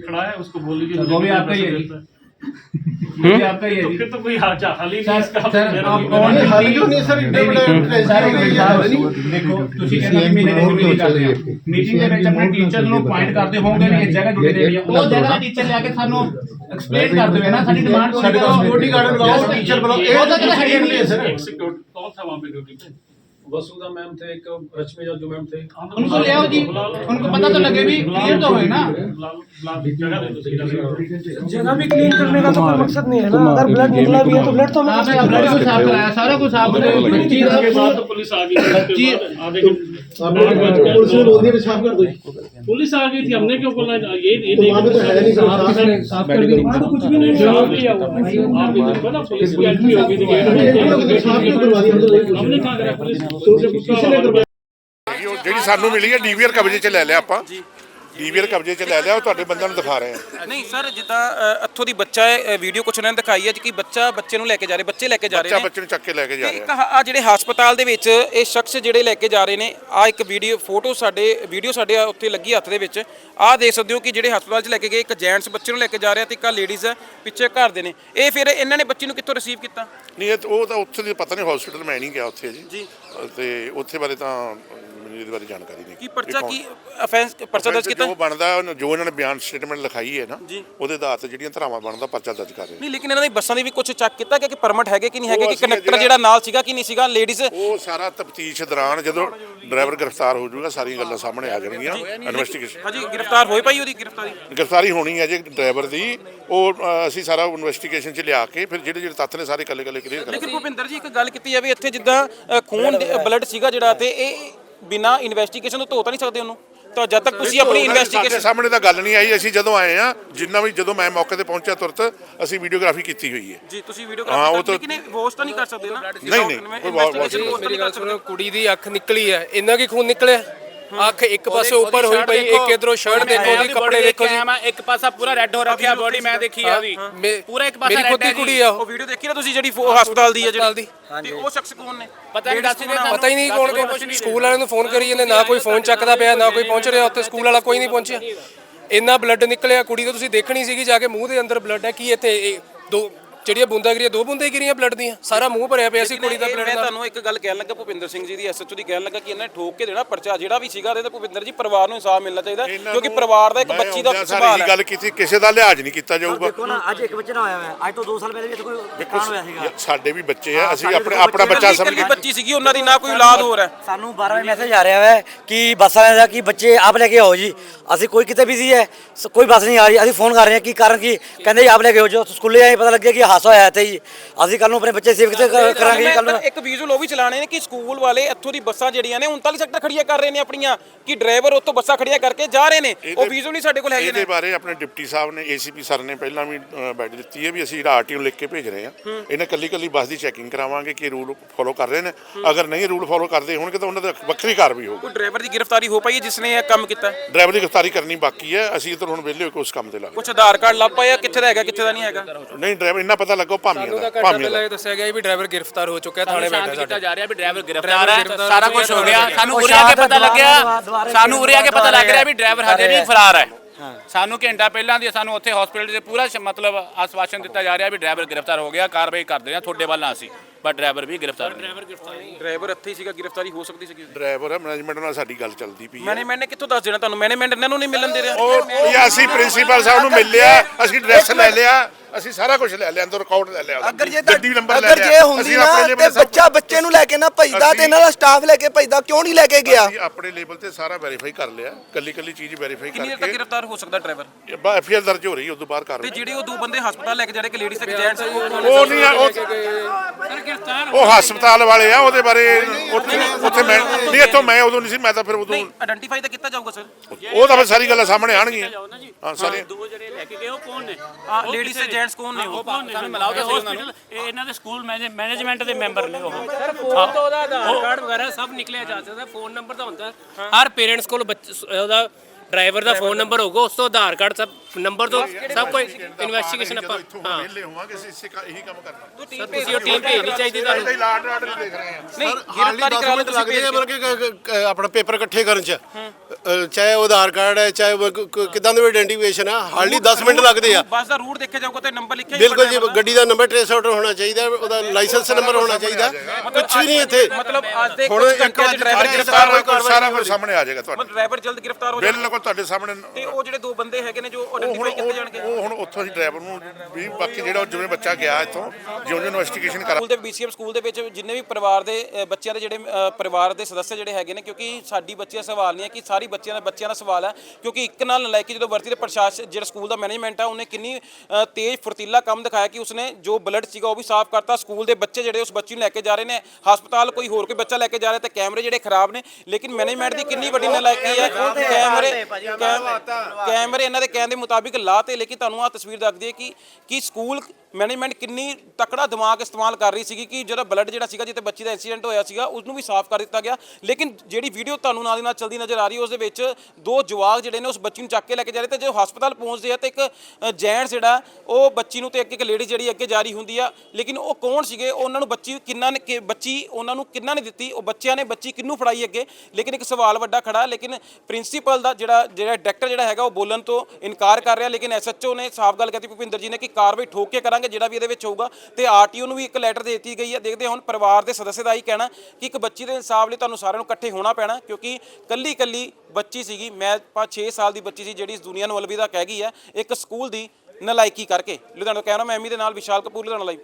खड़ा है उसको बोल दीजिए वो भी मुझे आपका ही है बसेस जी। देता है। ये भी आपका ही है तो जी फिर तो कोई हाल हाल ही नहीं इसका सर, मेरा आप कोई- on नहीं, हाल क्यों नहीं सर इतने बड़े ਸਰ ਇੱਕ ਮਿੰਟ ਸਾਹਿਬ ਦੇਖੋ ਤੁਸੀਂ ਕਹਿੰਦੇ ਹੋ ਮਹੀਨੇ ਦੀ ਮੀਟਿੰਗ ਕਰਦੇ ਆ ਮੀਟਿੰਗ ਦੇ ਵਿੱਚ ਆਪਣੇ ਟੀਚਰ ਨੂੰ ਪੁਆਇੰਟ ਕਰਦੇ ਹੋਵੋਗੇ ਵੀ ਇਸ ਜਗ੍ਹਾ ਡਿਊਟੀ ਦੇਣੀ ਹੈ ਉਹ ਜਗ੍ਹਾ ਦਾ ਟੀਚਰ ਲਿਆ ਕੇ ਸਾਨੂੰ ਐਕਸਪਲੇਨ ਕਰ ਦੇਵੇ ਨਾ ਸਾਡੀ ਡਿਮਾਂਡ ਸਾਡੇ ਕੋਲ security guard ਲਗਾਓ, teacher ਬੁਲਾਓ, ਇਹ ਉਹ ਤਾਂ ਚਲੋ ਤਾਂ ਹੈ ਹੀ ਨਹੀਂ ਹੈ ਸਰ। एक सिक्योरिटी कौन था वहाँ पे ड्यूटी पे वसुधा मैम थे एक रश्मि जो मैम थे। उनको ले आओ जी। उनको पता तो लगे भी क्लियर तो है ना। जगह भी क्लीन करने का तो कोई मकसद नहीं है ना। अगर ब्लड निकला भी है तो ब्लड तो हमें ब्लड को साफ़ कराया सारा कुछ साफ़ कराया। बच्ची के बाद तो पुलिस आ गई। पुलिस ने बोल दिया पेशाब कर दो पुलिस आ गई थी हमने क्यों बोला ये ये नहीं साफ कर दिया तो कुछ भी नहीं साफ किया हुआ आप इधर को ना पुलिस की एंट्री होगी तो हमने कहा करा पुलिस किसने करवाया ਉਹ ਜਿਹੜੀ ਸਾਨੂੰ ਮਿਲੀ ਹੈ ਡੀਵੀਆਰ ਕਬਜ਼ੇ 'ਚ ਲੈ ਲਿਆ ਆਪਾਂ ਡੀਵੀਆਰ ਕਬਜ਼ੇ 'ਚ ਲੈ ਲਿਆ ਉਹ ਤੁਹਾਡੇ ਬੰਦਿਆਂ ਨੂੰ ਦਿਖਾ ਰਹੇ ਆ। ਨਹੀਂ ਸਰ ਜਿੱਦਾਂ ਅ, ਇੱਥੋਂ ਦੀ ਬੱਚਾ ਹੈ ਵੀਡੀਓ ਕੁਛ ਉਹਨਾਂ ਨੇ ਦਿਖਾਈ ਹੈ ਕਿ ਬੱਚਾ ਬੱਚੇ ਨੂੰ ਲੈ ਕੇ ਜਾ ਰਹੇ ਬੱਚੇ ਲੈ ਕੇ ਜਾ ਰਹੇ ਬੱਚਾ ਨੇ। ਬੱਚੇ ਨੂੰ ਚੱਕ ਕੇ ਲੈ ਕੇ ਜਾ ਤੇ ਇੱਕ ਰਿਹਾ ਆ ਜਿਹੜੇ ਹਸਪਤਾਲ ਦੇ ਵਿੱਚ ਇਹ ਸ਼ਖਸ ਜਿਹੜੇ ਲੈ ਕੇ ਜਾ ਰਹੇ ਨੇ ਆ ਇੱਕ ਵੀਡੀਓ ਫੋਟੋ ਸਾਡੇ ਵੀਡੀਓ ਸਾਡੇ ਆ ਉੱਥੇ ਲੱਗੀ ਹੱਥ ਦੇ ਵਿੱਚ। ਆ ਦੇਖ ਸਕਦੇ ਹੋ ਕਿ ਜਿਹੜੇ ਹਸਪਤਾਲ 'ਚ ਲੈ ਕੇ ਗਏ ਇੱਕ ਜੈਂਟਸ ਬੱਚੇ ਨੂੰ ਲੈ ਕੇ ਜਾ ਰਿਹਾ ਤੇ ਇੱਕ ਆ ਲੇਡੀਜ਼ ਹੈ ਪਿੱਛੇ ਘਰ ਦੇ ਨੇ। ਇਹ ਫਿਰ ਇਹਨਾਂ ਨੇ ਬੱਚੀ ਨੂੰ ਕਿੱਥੋਂ ਰਿਸੀਵ ਕੀਤਾ? ਨਹੀਂ ਇਹ ਤਾਂ- ਉਹ ਤਾਂ ਉੱਥੇ ਦੀ ਪਤਾ ਨਹੀਂ ਹਸਪੀਟਲ ਮੈਂ ਨਹੀਂ ਗਿਆ ਉੱਥੇ ਜੀ। ਜੀ। ਤੇ ਉੱਥੇ ਬਾਰੇ ਤਾਂ ਮੈਨੂੰ ਇਹਦੇ ਬਾਰੇ ਜਾਣਕਾਰੀ ਨਹੀਂ। ਕੀ ਪਰਚਾ ਕੀ ਅਫੈਂਸ ਪਰਚਾ ਦਰਜ ਕੀਤਾ? ਜੋ ਬਣਦਾ ਉਹਨੂੰ- ਜੋ ਇਹਨਾਂ ਨੇ ਬਿਆਨ ਸਟੇਟਮੈਂਟ ਲਿਖਾਈ ਹੈ ਨਾ ਉਹਦੇ ਆਧਾਰ ਤੇ ਜਿਹੜੀਆਂ ਧਰਾਵਾਂ ਬਣਦਾ ਪਰਚਾ ਦਰਜ ਕਰ ਰਹੇ ਨਹੀਂ ਲੇਕਿਨ ਇਹਨਾਂ ਦੀ ਬੱਸਾਂ ਦੀ ਵੀ ਕੁਝ ਚੈੱਕ ਕੀਤਾ ਕਿ ਪਰਮਿਟ ਹੈਗੇ ਕਿ ਨਹੀਂ ਹੈਗੇ ਕਿ ਕਨੈਕਟਰ ਜਿਹੜਾ- ਨਾਲ ਸੀਗਾ ਕਿ ਨਹੀਂ ਸੀਗਾ ਲੇਡੀਜ਼ ਉਹ ਸਾਰਾ ਤਫਤੀਸ਼ ਦੌਰਾਨ ਜਦੋਂ ਡਰਾਈਵਰ ਗ੍ਰਿਫਤਾਰ ਹੋ ਜਾਊਗਾ ਸਾਰੀਆਂ ਗੱਲਾਂ ਸਾਹਮਣੇ ਆ ਜਾਣਗੀਆਂ। ਇਨਵੈਸਟੀਗੇਸ਼ਨ ਹਾਂਜੀ ਗ੍ਰਿਫਤਾਰ ਹੋਈ ਪਈ ਉਹਦੀ ਗ੍ਰਿਫਤਾਰੀ। ਗ੍ਰਿਫਤਾਰੀ ਹੋਣੀ ਹੈ ਜੇ ਡਰਾਈਵਰ ਦੀ। ਉਹ ਅਸੀਂ ਸਾਰਾ ਇਨਵੈਸਟੀਗੇਸ਼ਨ 'ਚ ਲਿਆ ਕੇ ਫਿਰ ਜਿਹੜੇ ਜਿਹੜੇ ਤੱਥ ਨੇ ਸਾਰੇ ਕੱਲੇ ਕੱਲੇ ਕਲੀਅਰ ਲੇਕਿਨ ਕਰਾਂਗੇ। ਭੁਪਿੰਦਰ ਜੀ ਇੱਕ ਗੱਲ ਕੀਤੀ ਜਾਵੇ ਇੱਥੇ ਜਿੱਦਾਂ ਖੂਨ ਬਲੱਡ ਸੀਗਾ ਜਿਹੜਾ ਤੇ ਇਹ ਬਿਨਾ ਇਨਵੈਸਟੀਗੇਸ਼ਨ ਤੋਂ ਧੋ ਤਾਂ ਨਹੀਂ ਸਕਦੇ ਉਹਨੂੰ? ਤਾਂ ਜਦ ਤੱਕ ਤੁਸੀਂ ਆਪਣੀ ਸਾਡੇ ਇਨਵੈਸਟੀਗੇਸ਼ਨ ਸਾਹਮਣੇ ਤਾਂ ਗੱਲ ਨਹੀਂ ਆਈ ਅਸੀਂ ਜਦੋਂ ਆਏ ਆ ਜਿੰਨਾ ਵੀ ਜਦੋਂ ਮੈਂ ਮੌਕੇ ਤੇ ਪਹੁੰਚਿਆ ਤੁਰਤ ਅਸੀਂ ਵੀਡੀਓਗ੍ਰਾਫੀ ਕੀਤੀ ਹੋਈ ਹੈ। ਜੀ ਤੁਸੀਂ ਵੀਡੀਓ ਹਾਂ, ਉਹ ਤਾਂ- ਲੇਕਿਨ ਇਹ ਵਾਸ਼ ਤਾਂ ਨਹੀਂ ਕਰ ਸਕਦੇ ਨਾ? ਨਹੀਂ ਨਹੀਂ ਕੋਈ ਵਾ- ਵਾ- ਮੇਰੀ ਗੱਲ ਸੁਣੋ ਕੁੜੀ ਦੀ ਅੱਖ ਨਿਕਲੀ ਹੈ। ਇੰਨਾ ਕੀ ਖੂਨ ਨਿਕਲਿਆ? ਅੱਖ ਇੱਕ ਪਾਸੇ ਉੱਪਰ ਹੋਈ ਪਈ ਇੱਕ ਇਧਰੋਂ ਸ਼ਰਟ ਦੇਖੋ ਜੀ ਕੱਪੜੇ ਦੇਖੋ ਜੀ। ਇੱਕ ਪਾਸਾ ਪੂਰਾ ਰੈੱਡ ਹੋ ਰੱਖਿਆ ਬੋਡੀ ਮੈਂ ਦੇਖੀ ਆ ਉਹਦੀ। ਮੇ- ਪੂਰਾ ਇੱਕ ਪਾਸਾ ਮੇਰੀ ਖੁਦ ਦੀ। ਕੁੜੀ ਆ ਉਹ। ਵੀਡੀਓ ਦੇਖੀ ਨਾ ਤੁਸੀਂ ਜਿਹੜੀ ਹਸਪਤਾਲ ਦੀ ਹੈ ਹਸਪਤਾਲ ਜਿਹੜੀ ਦੀ। ਤੇ ਉਹ ਸ਼ਖਸ ਕੌਣ ਨੇ? ਪਤਾ ਨਹੀਂ ਦੱਸ ਰਿਹਾ ਪਤਾ ਹੀ ਨਹੀਂ ਕੌਣ ਕੌਣ ਸਕੂਲ ਵਾਲਿਆਂ ਨੂੰ ਫੋਨ ਕਰੀ ਜਾਂਦੇ ਨਾ ਕੋਈ ਫੋਨ ਚੱਕਦਾ ਪਿਆ ਨਾ ਕੋਈ ਪਹੁੰਚ ਰਿਹਾ ਉੱਥੇ ਸਕੂਲ ਵਾਲਾ ਕੋਈ ਨਹੀਂ ਪਹੁੰਚਿਆ। ਇੰਨਾ ਬਲੱਡ ਨਿਕਲਿਆ ਕੁੜੀ ਤਾਂ ਤੁਸੀਂ ਦੇਖਣੀ ਸੀਗੀ ਜਾ ਕੇ ਮੂੰਹ ਦੇ ਅੰਦਰ ਬਲੱਡ ਹੈ ਕੀ ਇੱਥੇ ਦੋ ਜਿਹੜੀਆਂ ਬੂੰਦਾਂ ਗਿਰੀਆਂ ਦੋ ਬੂੰਦਾਂ ਹੀ ਗਿਰੀਆਂ ਬਲੱਡ ਦੀਆਂ। ਸਾਰਾ ਮੂੰਹ ਭਰਿਆ ਪਿਆ ਸੀ ਕੁੜੀ ਦਾ ਬਲੱਡ ਮੈਂ ਨਾਲ। ਤੁਹਾਨੂੰ ਇੱਕ ਗੱਲ ਕਹਿਣ ਲੱਗਾ ਭੁਪਿੰਦਰ ਸਿੰਘ ਜੀ ਦੀ ਐਸਐਚਓ ਦੀ ਕਹਿਣ ਲੱਗਾ ਕਿ ਇਹਨਾਂ ਨੇ ਠੋਕ ਕੇ ਦੇਣਾ ਪਰਚਾ ਜਿਹੜਾ ਵੀ ਸੀਗਾ ਤੇ ਭੁਪਿੰਦਰ ਜੀ ਪਰਿਵਾਰ ਨੂੰ ਇਨਸਾਫ ਮਿਲਣਾ ਚਾਹੀਦਾ ਕਿਉਂਕਿ ਨੂੰ- ਪਰਿਵਾਰ ਦਾ ਇੱਕ ਬੱਚੀ ਦਾ ਸਵਾਲ ਹੈ। ਗੱਲ ਕੀਤੀ ਕਿਸੇ ਦਾ ਲਿਹਾਜ਼ ਨਹੀਂ ਕੀਤਾ ਜਾਊਗਾ। ਦੇਖੋ ਨਾ ਅੱਜ ਇੱਕ ਬੱਚੇ ਨਾਲ ਹੋਇਆ ਹੋਇਆ ਅੱਜ ਤੋਂ 2 ਸਾਲ ਪਹਿਲੇ ਵੀ ਇੱਥੇ ਕੋਈ ਕਾਂਡ ਹੋਇਆ ਸੀਗਾ। ਸਾਡੇ ਵੀ ਬੱਚੇ ਆ ਅਸੀਂ ਆਪਣੇ ਆਪਣਾ ਬੱਚੇ ਸਮਝ ਕੇ ਬੱਚੀ ਸੀਗੀ ਉਹਨਾਂ ਦੀ ਨਾ ਕੋਈ ਔਲਾਦ ਹੋਰ ਹੈ। ਸਾਨੂੰ 12 ਵਜੇ ਮੈਸੇਜ ਆ ਰਿਹਾ ਹੈ ਕਿ ਬੱਸ ਵਾਲਿਆਂ ਦਾ ਕਿ ਬੱਚੇ ਆਪ ਲੈ ਕੇ ਆਓ ਜੀ। ਅਸੀਂ ਕੋਈ ਕਿਤੇ ਬਿਜ਼ੀ ਹੈ ਕੋਈ ਬੱਸ ਨਹੀਂ ਆ ਰਹੀ ਅਸੀਂ ਫੋਨ ਕਰ ਰਹੇ ਹਾਂ ਕੀ ਕਾਰਨ ਕੀ? ਕਹਿੰਦੇ ਜੀ ਆਪ ਲੈ ਕੇ ਆਓ ਜੋ ਸਕੂਲੇ ਆਏ ਪਤਾ ਲੱਗਿਆ ਕਿ ਹਾਸਾ ਹੋਇਆ ਇੱਥੇ ਜੀ ਅਸੀਂ ਕੱਲ ਨੂੰ ਆਪਣੇ ਬੱਚੇ ਸੇਵ ਕਿਤੇ ਕਰ- ਕਰਾਂਗੇ ਜੀ ਕੱਲ ਨੂੰ। ਇੱਕ ਵਿਜ਼ੂਅਲ ਉਹ ਵੀ ਚਲਾਣੇ ਨੇ ਕਿ ਸਕੂਲ ਵਾਲੇ ਇੱਥੋਂ ਦੀ ਬੱਸਾਂ ਜਿਹੜੀਆਂ ਨੇ 39 ਸੈਕਟਰ ਖੜੀਆਂ ਕਰ ਰਹੇ ਨੇ ਆਪਣੀਆਂ ਕਿ ਡਰਾਈਵਰ ਉੱਥੋਂ ਬੱਸਾਂ ਖੜੀਆਂ ਕਰਕੇ ਜਾ ਰਹੇ ਨੇ। ਉਹ ਵਿਜ਼ੂਅਲ ਹੀ ਸਾਡੇ ਕੋਲ ਹੈਗੇ ਇਹਦੇ ਨੇ। ਬਾਰੇ ਆਪਣੇ ਡਿਪਟੀ ਸਾਹਿਬ ਨੇ ਏਸੀਪੀ ਸਰ ਨੇ ਪਹਿਲਾਂ ਵੀ ਬੈਠ ਦਿੱਤੀ ਹੈ ਵੀ ਅਸੀਂ ਆਰਟੀਓ ਲਿਖ ਕੇ ਭੇਜ ਰਹੇ ਹਾਂ। ਇਹਨਾਂ ਕੱਲੀ ਕੱਲੀ ਬੱਸ ਦੀ ਚੈਕਿੰਗ ਕਰਾਵਾਂਗੇ ਕਿ ਰੂਲ ਫੋਲੋ ਕਰ ਰਹੇ ਨੇ। ਅਗਰ ਨਹੀਂ ਰੂਲ ਫੋਲੋ ਕਰਦੇ ਹੋਣਗੇ ਤਾਂ ਉਹਨਾਂ ਦਾ ਵੱਖਰੀ ਕਾਰਵਾਈ ਹੋਊਗੀ। ਕੋਈ ਡਰਾਈਵਰ ਦੀ ਗ੍ਰਿਫਤਾਰੀ ਹੋ ਪਈ ਹੈ ਜਿਸ ਨੇ ਇਹ ਕੰਮ ਕੀਤਾ? ਡਰਾਈਵਰ ਦੀ ਗ੍ਰਿਫਤਾਰੀ ਕਰਨੀ ਬਾਕੀ ਹੈ। ਅਸੀਂ ਤਾਂ ਹੁਣ ਵਿਹਲੇ ਹੋ ਕੇ ਉਸ ਕੰਮ ਤੇ ਲੱਗ ਕੁਛ ਆਧਾਰ ਕਾਰਡ ਲੱਭ ਪਾਇਆ? ਕਿੱਥੇ ਦਾ ਹੈਗਾ ਕਿੱਥੇ ਦਾ ਨਹੀਂ ਹੈਗਾ? ਨਹੀਂ ਡਰਾਈਵਰ ਇੰਨਾ ਪਤਾ ਲੱਗੋ ਭਾਮੀਆਂ ਸਾਨੂੰ ਦਾ ਤਾਂ ਘੰਟਾ ਭਾਮੀਆਂ ਪਹਿਲਾਂ ਦਾ ਇਹ ਦੱਸਿਆ ਗਿਆ ਵੀ ਡਰਾਈਵਰ ਗ੍ਰਿਫਤਾਰ ਹੋ ਚੁੱਕਿਆ ਥਾਣੇ ਬੈਠਾ ਕੀਤਾ ਜਾ ਰਿਹਾ ਵੀ ਡਰਾਈਵਰ ਗ੍ਰਿਫਤਾਰ ਹੈ ਸਾਰਾ ਕੁਝ ਹੋ ਗਿਆ, ਸਾਨੂੰ ਉਰੇ ਆ ਕੇ ਪਤਾ ਲੱਗਿਆ ਸਾਨੂੰ ਉਰੇ ਆ ਕੇ ਪਤਾ ਲੱਗ ਰਿਹਾ ਵੀ ਡਰਾਈਵਰ ਹਜੇ ਵੀ ਫਰਾਰ ਹੈ। ਸਾਨੂੰ ਘੰਟਾ ਪਹਿਲਾਂ ਦੀ ਸਾਨੂੰ ਉੱਥੇ ਹਸਪੀਟਲ 'ਚ ਪੂਰਾ ਸ਼- ਮਤਲਬ ਆਸਵਾਸ਼ਨ ਦਿੱਤਾ ਜਾ ਰਿਹਾ ਵੀ ਡਰਾਈਵਰ ਗ੍ਰਿਫਤਾਰ ਹੋ ਗਿਆ ਕਾਰਵਾਈ ਕਰਦੇ ਹਾਂ ਤੁਹਾਡੇ ਵੱਲ ਨਾ ਅਸੀਂ ਪਰ ਡਰਾਈਵਰ ਵੀ ਗ੍ਰਿਫਤਾਰ ਨਹੀਂ। ਡਰਾਈਵਰ ਇੱਥੇ ਹੀ ਸੀਗਾ ਗ੍ਰਿਫਤਾਰੀ ਹੋ ਸਕਦੀ ਸੀਗੀ। ਡਰਾਈਵਰ ਹੈ ਮੈਨੇਜਮੈਂਟ ਨਾਲ ਸਾਡੀ ਗੱਲ ਚੱਲਦੀ ਪਈ ਹੈ। ਮੈਨੇਜਮੈਂਟ ਨੇ ਕਿੱਥੋਂ ਦੱਸ ਦੇਣਾ ਤੁਹਾਨੂੰ? ਮੈਨੇਜਮੈਂਟ ਇਹਨਾਂ ਨੂੰ ਨਹੀਂ ਮਿਲਣ ਦੇ ਰਿਹਾ। ਉਹ ਅਸੀਂ ਪ੍ਰਿੰਸੀਪਲ ਸਾਹਿਬ ਨੂੰ ਮਿਲ ਲਿਆ ਅਸੀਂ ਡਰੈਸ ਲੈ ਲਿਆ। ਅਸੀਂ ਸਾਰਾ ਕੁਝ ਲੈ ਲਿਆ ਅੰਦਰ ਰਿਕਾਰਡ ਲੈ ਲਿਆ ਅਗਰ ਜੇ ਗੱਡੀ ਨੰਬਰ ਲੈ ਅਗਰ ਲਿਆ ਜੇ ਹੁੰਦੀ ਅਸੀਂ ਨਾ ਆਪਣੇ ਤੇ ਤੇ ਬੱਚਾ ਬੱਚੇ ਨੂੰ ਲੈ ਕੇ ਨਾ ਭਜਦਾ ਤੇ ਇਹਨਾਂ ਦਾ ਸਟਾਫ ਲੈ ਕੇ ਭਜਦਾ ਕਿਉਂ ਨਹੀਂ ਲੈ ਕੇ ਗਿਆ? ਅਸੀਂ ਆਪਣੇ ਲੈਵਲ ਤੇ ਸਾਰਾ ਵੈਰੀਫਾਈ ਕਰ ਲਿਆ ਕੱਲੀ ਕੱਲੀ ਚੀਜ਼ ਵੈਰੀਫਾਈ ਕਿੰਨੀ ਦੇਰ ਤੱਕ ਕਰਕੇ। ਗ੍ਰਿਫਤਾਰ ਹੋ ਸਕਦਾ ਡਰਾਈਵਰ ਐਫਆਈਆਰ ਦਰਜ ਹੋ ਰਹੀ ਹੈ ਬਾਅਦ ਤੇ ਕਾਰਵਾਈ ਜਿਹੜੇ ਉਹ ਦੋ ਬੰਦੇ ਹਸਪਤਾਲ ਲੈ ਕੇ ਜਾ ਰਹੇ ਕਿ ਲੇਡੀਜ਼ ਤੇ ਜੈਂਟਸ ਉਹ ਨਹੀਂ ਆ, ਉਹ ਉਹ ਹਸਪਤਾਲ ਵਾਲੇ ਆ ਉਹਦੇ ਬਾਰੇ ਉੱਥੇ ਉੱਥੇ ਮੈਂ ਨਹੀਂ ਇੱਥੋਂ ਮੈਂ ਉਦੋਂ ਨਹੀਂ ਸੀ ਮੈਂ ਤਾਂ ਫਿਰ ਉਦੋਂ ਆਇਡੈਂਟੀਫਾਈ ਤਾਂ ਕੀਤਾ ਜਾਊਗਾ ਸਰ। ਉਹ ਤਾਂ ਫਿਰ ਸਾਰੀ ਗੱਲਾਂ ਸਾਹਮਣੇ ਆਣਗੀਆਂ ਹਾਂ ਸਾਰੇ ਦੋ ਜਿਹੜੇ ਲੈ ਕੇ ਗਏ ਉਹ ਕੌਣ ਨੇ? ਲੇਡੀਜ਼ ਤੇ ਜੈਂਟਸ ਕੌਣ ਨੇ ਉਹ ਸਾਨੂੰ ਮਿਲਾਓ ਤਾਂ ਸਹੀ ਉਹਨਾਂ ਨੂੰ। ਇਹ ਇਹਨਾਂ ਦੇ ਸਕੂਲ ਮੈਨੇਜਮੈਂਟ ਦੇ ਮੈਂਬਰ ਨੇ ਉਹ। ਸਰ ਫੋਨ ਤੋਂ ਉਹਦਾ ਆਧਾਰ ਕਾਰਡ ਵਗੈਰਾ ਸਭ ਨਿਕਲਿਆ ਜਾ ਸਕਦਾ ਫੋਨ ਨੰਬਰ ਤਾਂ ਹੁੰਦਾ। ਹਰ ਪੇਰੈਂਟਸ ਕੋਲ ਬੱਚ- ਉਹਦਾ ਡਰਾਈਵਰ ਦਾ ਫੋਨ ਨੰਬਰ ਹੋਊਗਾ ਉਸ ਤੋਂ ਆਧਾਰ ਕਾਰਡ ਸਭ ਨੰਬਰ ਤੋਂ ਸਭ ਕੋਈ ਇਨਵੈਸਟੀਗੇਸ਼ਨ ਆਪਾਂ ਹਾਂ। ਵਿਹਲੇ ਹੋਵਾਂਗੇ ਅਸੀਂ ਇਸੇ ਕ- ਇਹੀ ਕੰਮ ਕਰਨਾ। ਸਰ ਤੁਸੀਂ ਉਹ ਟੀਮ ਭੇਜਣੀ ਚਾਹੀਦੀ ਤੁਹਾਨੂੰ। ਪਹਿਲਾਂ ਹੀ ਲਾਟ ਲਾਟ ਦੇਖ ਰਹੇ ਹਾਂ ਨਹੀਂ ਗ੍ਰਿਫਤਾਰੀ ਕਰਾ ਲਓ ਤੁਸੀਂ ਭੇਜ ਕੇ। ਬਲਕਿ ਆਪਣਾ ਪੇਪਰ ਇਕੱਠੇ ਕਰਨ ਚ। ਅ, ਚਾਹੇ ਉਹ ਆਧਾਰ ਕਾਰਡ ਹੈ ਚਾਹੇ ਉਹ ਕ- ਕ- ਕਿੱਦਾਂ ਦੀ ਵੀ ਆਇਡੈਂਟੀਫਿਕੇਸ਼ਨ ਆ ਹਾਰਡਲੀ 10 ਮਿੰਟ ਲੱਗਦੇ ਆ। ਬੱਸ ਦਾ ਰੂਟ ਦੇਖਿਆ ਜਾਊਗਾ ਤੇ ਨੰਬਰ ਲਿਖਿਆ ਹੀ ਬਿਲਕੁਲ ਜੀ। ਗੱਡੀ ਦਾ ਨੰਬਰ ਟ੍ਰੇਸ ਆਊਟ ਹੋਣਾ ਚਾਹੀਦਾ ਉਹਦਾ ਲਾਇਸੈਂਸ ਨੰਬਰ ਹੋਣਾ ਚਾਹੀਦਾ। ਕੁਝ ਵੀ ਨਹੀਂ ਇੱਥੇ। ਮਤਲਬ ਅੱਜ ਦੇ ਹੁਣ ਕੁਝ 'ਚ ਅੱਜ ਡਰਾਈਵਰ ਗ੍ਰਿਫਤਾਰ ਸਾਰਾ ਕੁਝ ਸਾਹਮਣੇ ਆ ਜਾਏਗਾ ਤੁਹਾਡੇ ਮਤਲਬ ਡਰਾਈਵਰ ਜਲਦ ਗ੍ਰਿਫਤਾਰ ਹੋ ਜਾਏਗਾ ਬਿਲਕੁਲ ਤੁਹਾਡੇ ਸਾਹਮਣੇ ਤੇ ਉਹ ਜਿਹੜੇ ਦੋ ਬੰਦੇ ਹੈਗੇ ਨੇ ਜੋ ਉਹ ਹੁਣ ਉਹ- ਉਹ ਹੁਣ ਉੱਥੋਂ ਹੀ ਡਰਾਈਵਰ ਨੂੰ ਵੀ ਬਾਕੀ ਜਿਹੜਾ ਜਿਵੇਂ ਬੱਚਾ ਗਿਆ ਇੱਥੋਂ ਜਿਉਂ ਜਿਉਂ ਇਨਵੈਸਟੀਗੇਸ਼ਨ ਕਰ ਸਕੂਲ ਦੇ ਬੀਸੀਐਮ ਸਕੂਲ ਦੇ ਵਿੱਚ ਜਿੰਨੇ ਵੀ ਪਰਿਵਾਰ ਦੇ ਬੱਚਿਆਂ ਦੇ ਜਿਹੜੇ ਪਰਿਵਾਰ ਦੇ ਸਦੱਸਿਆ ਜਿਹੜੇ ਹੈਗੇ ਨੇ ਕਿਉਂਕਿ ਸਾਡੀ ਬੱਚਿਆਂ ਦਾ ਸਵਾਲ ਨਹੀਂ ਹੈ ਕਿ ਸਾਰੀ ਬੱਚਿਆਂ ਦਾ ਬੱਚਿਆਂ ਦਾ ਸਵਾਲ ਹੈ ਕਿਉਂਕਿ ਇੱਕ ਨਾਲ ਲੈ ਕੇ ਜਦੋਂ ਵਰਤੀ ਤੇ ਪ੍ਰਸ਼ਾਸਨ ਜਿਹੜਾ ਸਕੂਲ ਦਾ ਮੈਨੇਜਮੈਂਟ ਹੈ ਉਹਨੇ ਕਿੰਨੀ ਤੇਜ਼ ਫੁਰਤੀਲਾ ਕੰਮ ਦਿਖਾਇਆ ਕਿ ਉਸਨੇ ਜੋ ਬਲੱਡ ਸੀਗਾ ਉਹ ਵੀ ਸਾਫ਼ ਕਰਤਾ। ਸਕੂਲ ਦੇ ਬੱਚੇ ਜਿਹੜੇ ਉਸ ਬੱਚੀ ਨੂੰ ਲੈ ਕੇ ਜਾ ਰਹੇ ਨੇ ਹਸਪਤਾਲ ਕੋਈ ਹੋਰ ਕੋਈ ਬੱਚਾ ਲੈ ਕੇ ਜਾ ਰਿਹਾ ਤੇ ਕੈਮਰੇ ਜਿਹੜੇ ਖਰਾਬ ਨੇ ਲੇਕਿਨ ਮੈਨੇਜਮੈਂਟ ਦੀ ਕਿੰਨੀ ਵੱਡੀ ਨਲਾਇਕੀ ਹੈ ਕੈਮਰੇ ਕੈਮ- ਕੈਮਰੇ ਇਹਨਾਂ ਦੇ ਕਹਿਣ ਦੇ ਮੁਤਾਬਿਕ ਲਾਤੇ ਲੇਕਿਨ ਤੁਹਾਨੂੰ ਆ ਤਸਵੀਰ ਦੱਸਦੀ ਹੈ ਕਿ ਕਿ ਸਕੂਲ ਮੈਨੇਜਮੈਂਟ ਕਿੰਨੀ ਤਕੜਾ ਦਿਮਾਗ ਇਸਤੇਮਾਲ ਕਰ ਰਹੀ ਸੀਗੀ ਕਿ ਜਿਹੜਾ ਬਲੱਡ ਜਿਹੜਾ ਸੀਗਾ ਜਿੱਤੇ ਬੱਚੀ ਦਾ ਐਕਸੀਡੈਂਟ ਹੋਇਆ ਸੀਗਾ ਉਸ ਨੂੰ ਵੀ ਸਾਫ਼ ਕਰ ਦਿੱਤਾ ਗਿਆ। ਲੇਕਿਨ ਜਿਹੜੀ ਵੀਡੀਓ ਤੁਹਾਨੂੰ ਨਾਲ ਦੀ ਨਾਲ ਚਲਦੀ ਨਜ਼ਰ ਆ ਰਹੀ ਹੈ ਉਸ ਦੇ ਵਿੱਚ ਦੋ ਜਵਾਕ ਜਿਹੜੇ ਨੇ, ਉਸ ਬੱਚੀ ਨੂੰ ਚੱਕ ਕੇ ਲੈ ਕੇ ਜਾ ਰਹੇ ਤੇ ਜਦੋਂ ਹਸਪਤਾਲ ਪਹੁੰਚਦੇ ਆ ਤੇ ਇੱਕ ਜੈਂਟ ਜਿਹੜਾ, ਉਹ ਬੱਚੀ ਨੂੰ ਤੇ ਇੱਕ ਇੱਕ ਲੇਡੀ ਜਿਹੜੀ ਅੱਗੇ ਜਾ ਰਹੀ ਹੁੰਦੀ ਆ। ਲੇਕਿਨ ਉਹ ਕੌਣ ਸੀਗੇ? ਉਹਨਾਂ ਨੂੰ ਬੱਚੀ ਕਿੰਨਾ ਨੇ, ਕਿ- ਬੱਚੀ ਉਹਨਾਂ ਨੂੰ ਕਿੰਨਾ ਨੇ ਦਿੱਤੀ? ਉਹ ਬੱਚਿਆਂ ਨੇ ਬੱਚੀ ਕਿੰਨੂੰ ਫੜਾਈ ਅੱਗੇ? ਲੇਕਿਨ ਇੱਕ ਸਵਾਲ ਵੱਡਾ ਖੜਾ, ਲੇਕਿਨ ਪ੍ਰਿੰਸੀਪਲ ਦਾ ਜਿਹੜਾ ਜਿਹੜਾ ਡਾਇਰੈਕਟਰ ਜਿਹੜਾ ਹੈਗਾ, ਉਹ ਬੋਲਣ ਤੋਂ ਇਨਕਾਰ ਕਰ ਰਿਹਾ। ਲੇਕਿਨ ਐਸਐਚਓ ਨੇ ਸਾਫ਼ ਗੱਲ ਕੀਤੀ ਭੁਪਿੰਦਰ ਜੀ ਨੇ ਕਿ ਕਾਰਵਾਈ ਠੋਕ ਕੇ ਕਰਾਂਗੇ ਜਿਹੜਾ ਵੀ ਇਹਦੇ ਵਿੱਚ ਹੋਊਗਾ, ਤੇ ਆਰਟੀਓ ਨੂੰ ਵੀ ਇੱਕ ਲੈਟਰ ਦੇ ਦਿੱਤੀ ਗਈ ਹੈ। ਦੇਖਦੇ ਹਾਂ ਹੁਣ ਪਰਿਵਾਰ ਦੇ ਸਦੱਸਿਆ ਦਾ ਹੀ ਕਹਿਣਾ ਕਿ ਇੱਕ ਬੱਚੀ ਦੇ ਇਨਸਾਫ ਲਈ ਤੁਹਾਨੂੰ ਸਾਰਿਆਂ ਨੂੰ ਇਕੱਠੇ ਹੋਣਾ ਪੈਣਾ, ਕਿਉਂਕਿ ਕੱਲੀ ਕੱਲੀ ਬੱਚੀ ਸੀਗੀ, ਮੈਂ 6 ਸਾਲ ਦੀ ਬੱਚੀ ਸੀ ਜਿਹੜੀ ਇਸ ਦੁਨੀਆ ਨੂੰ ਅਲਵਿਦਾ ਕਹਿ ਗਈ ਹੈ, ਇੱਕ ਸਕੂਲ ਦੀ ਨਲਾਇਕੀ ਕਰਕੇ। ਲੁਧਿਆਣਾ ਤੋਂ ਕੈਮਰਾ ਮੈਂ, ਐਮੀ ਦੇ ਨਾਲ ਵਿਸ਼ਾਲ ਕਪੂਰ ਲੁਧਿਆਣਾ ਲਾਈਵ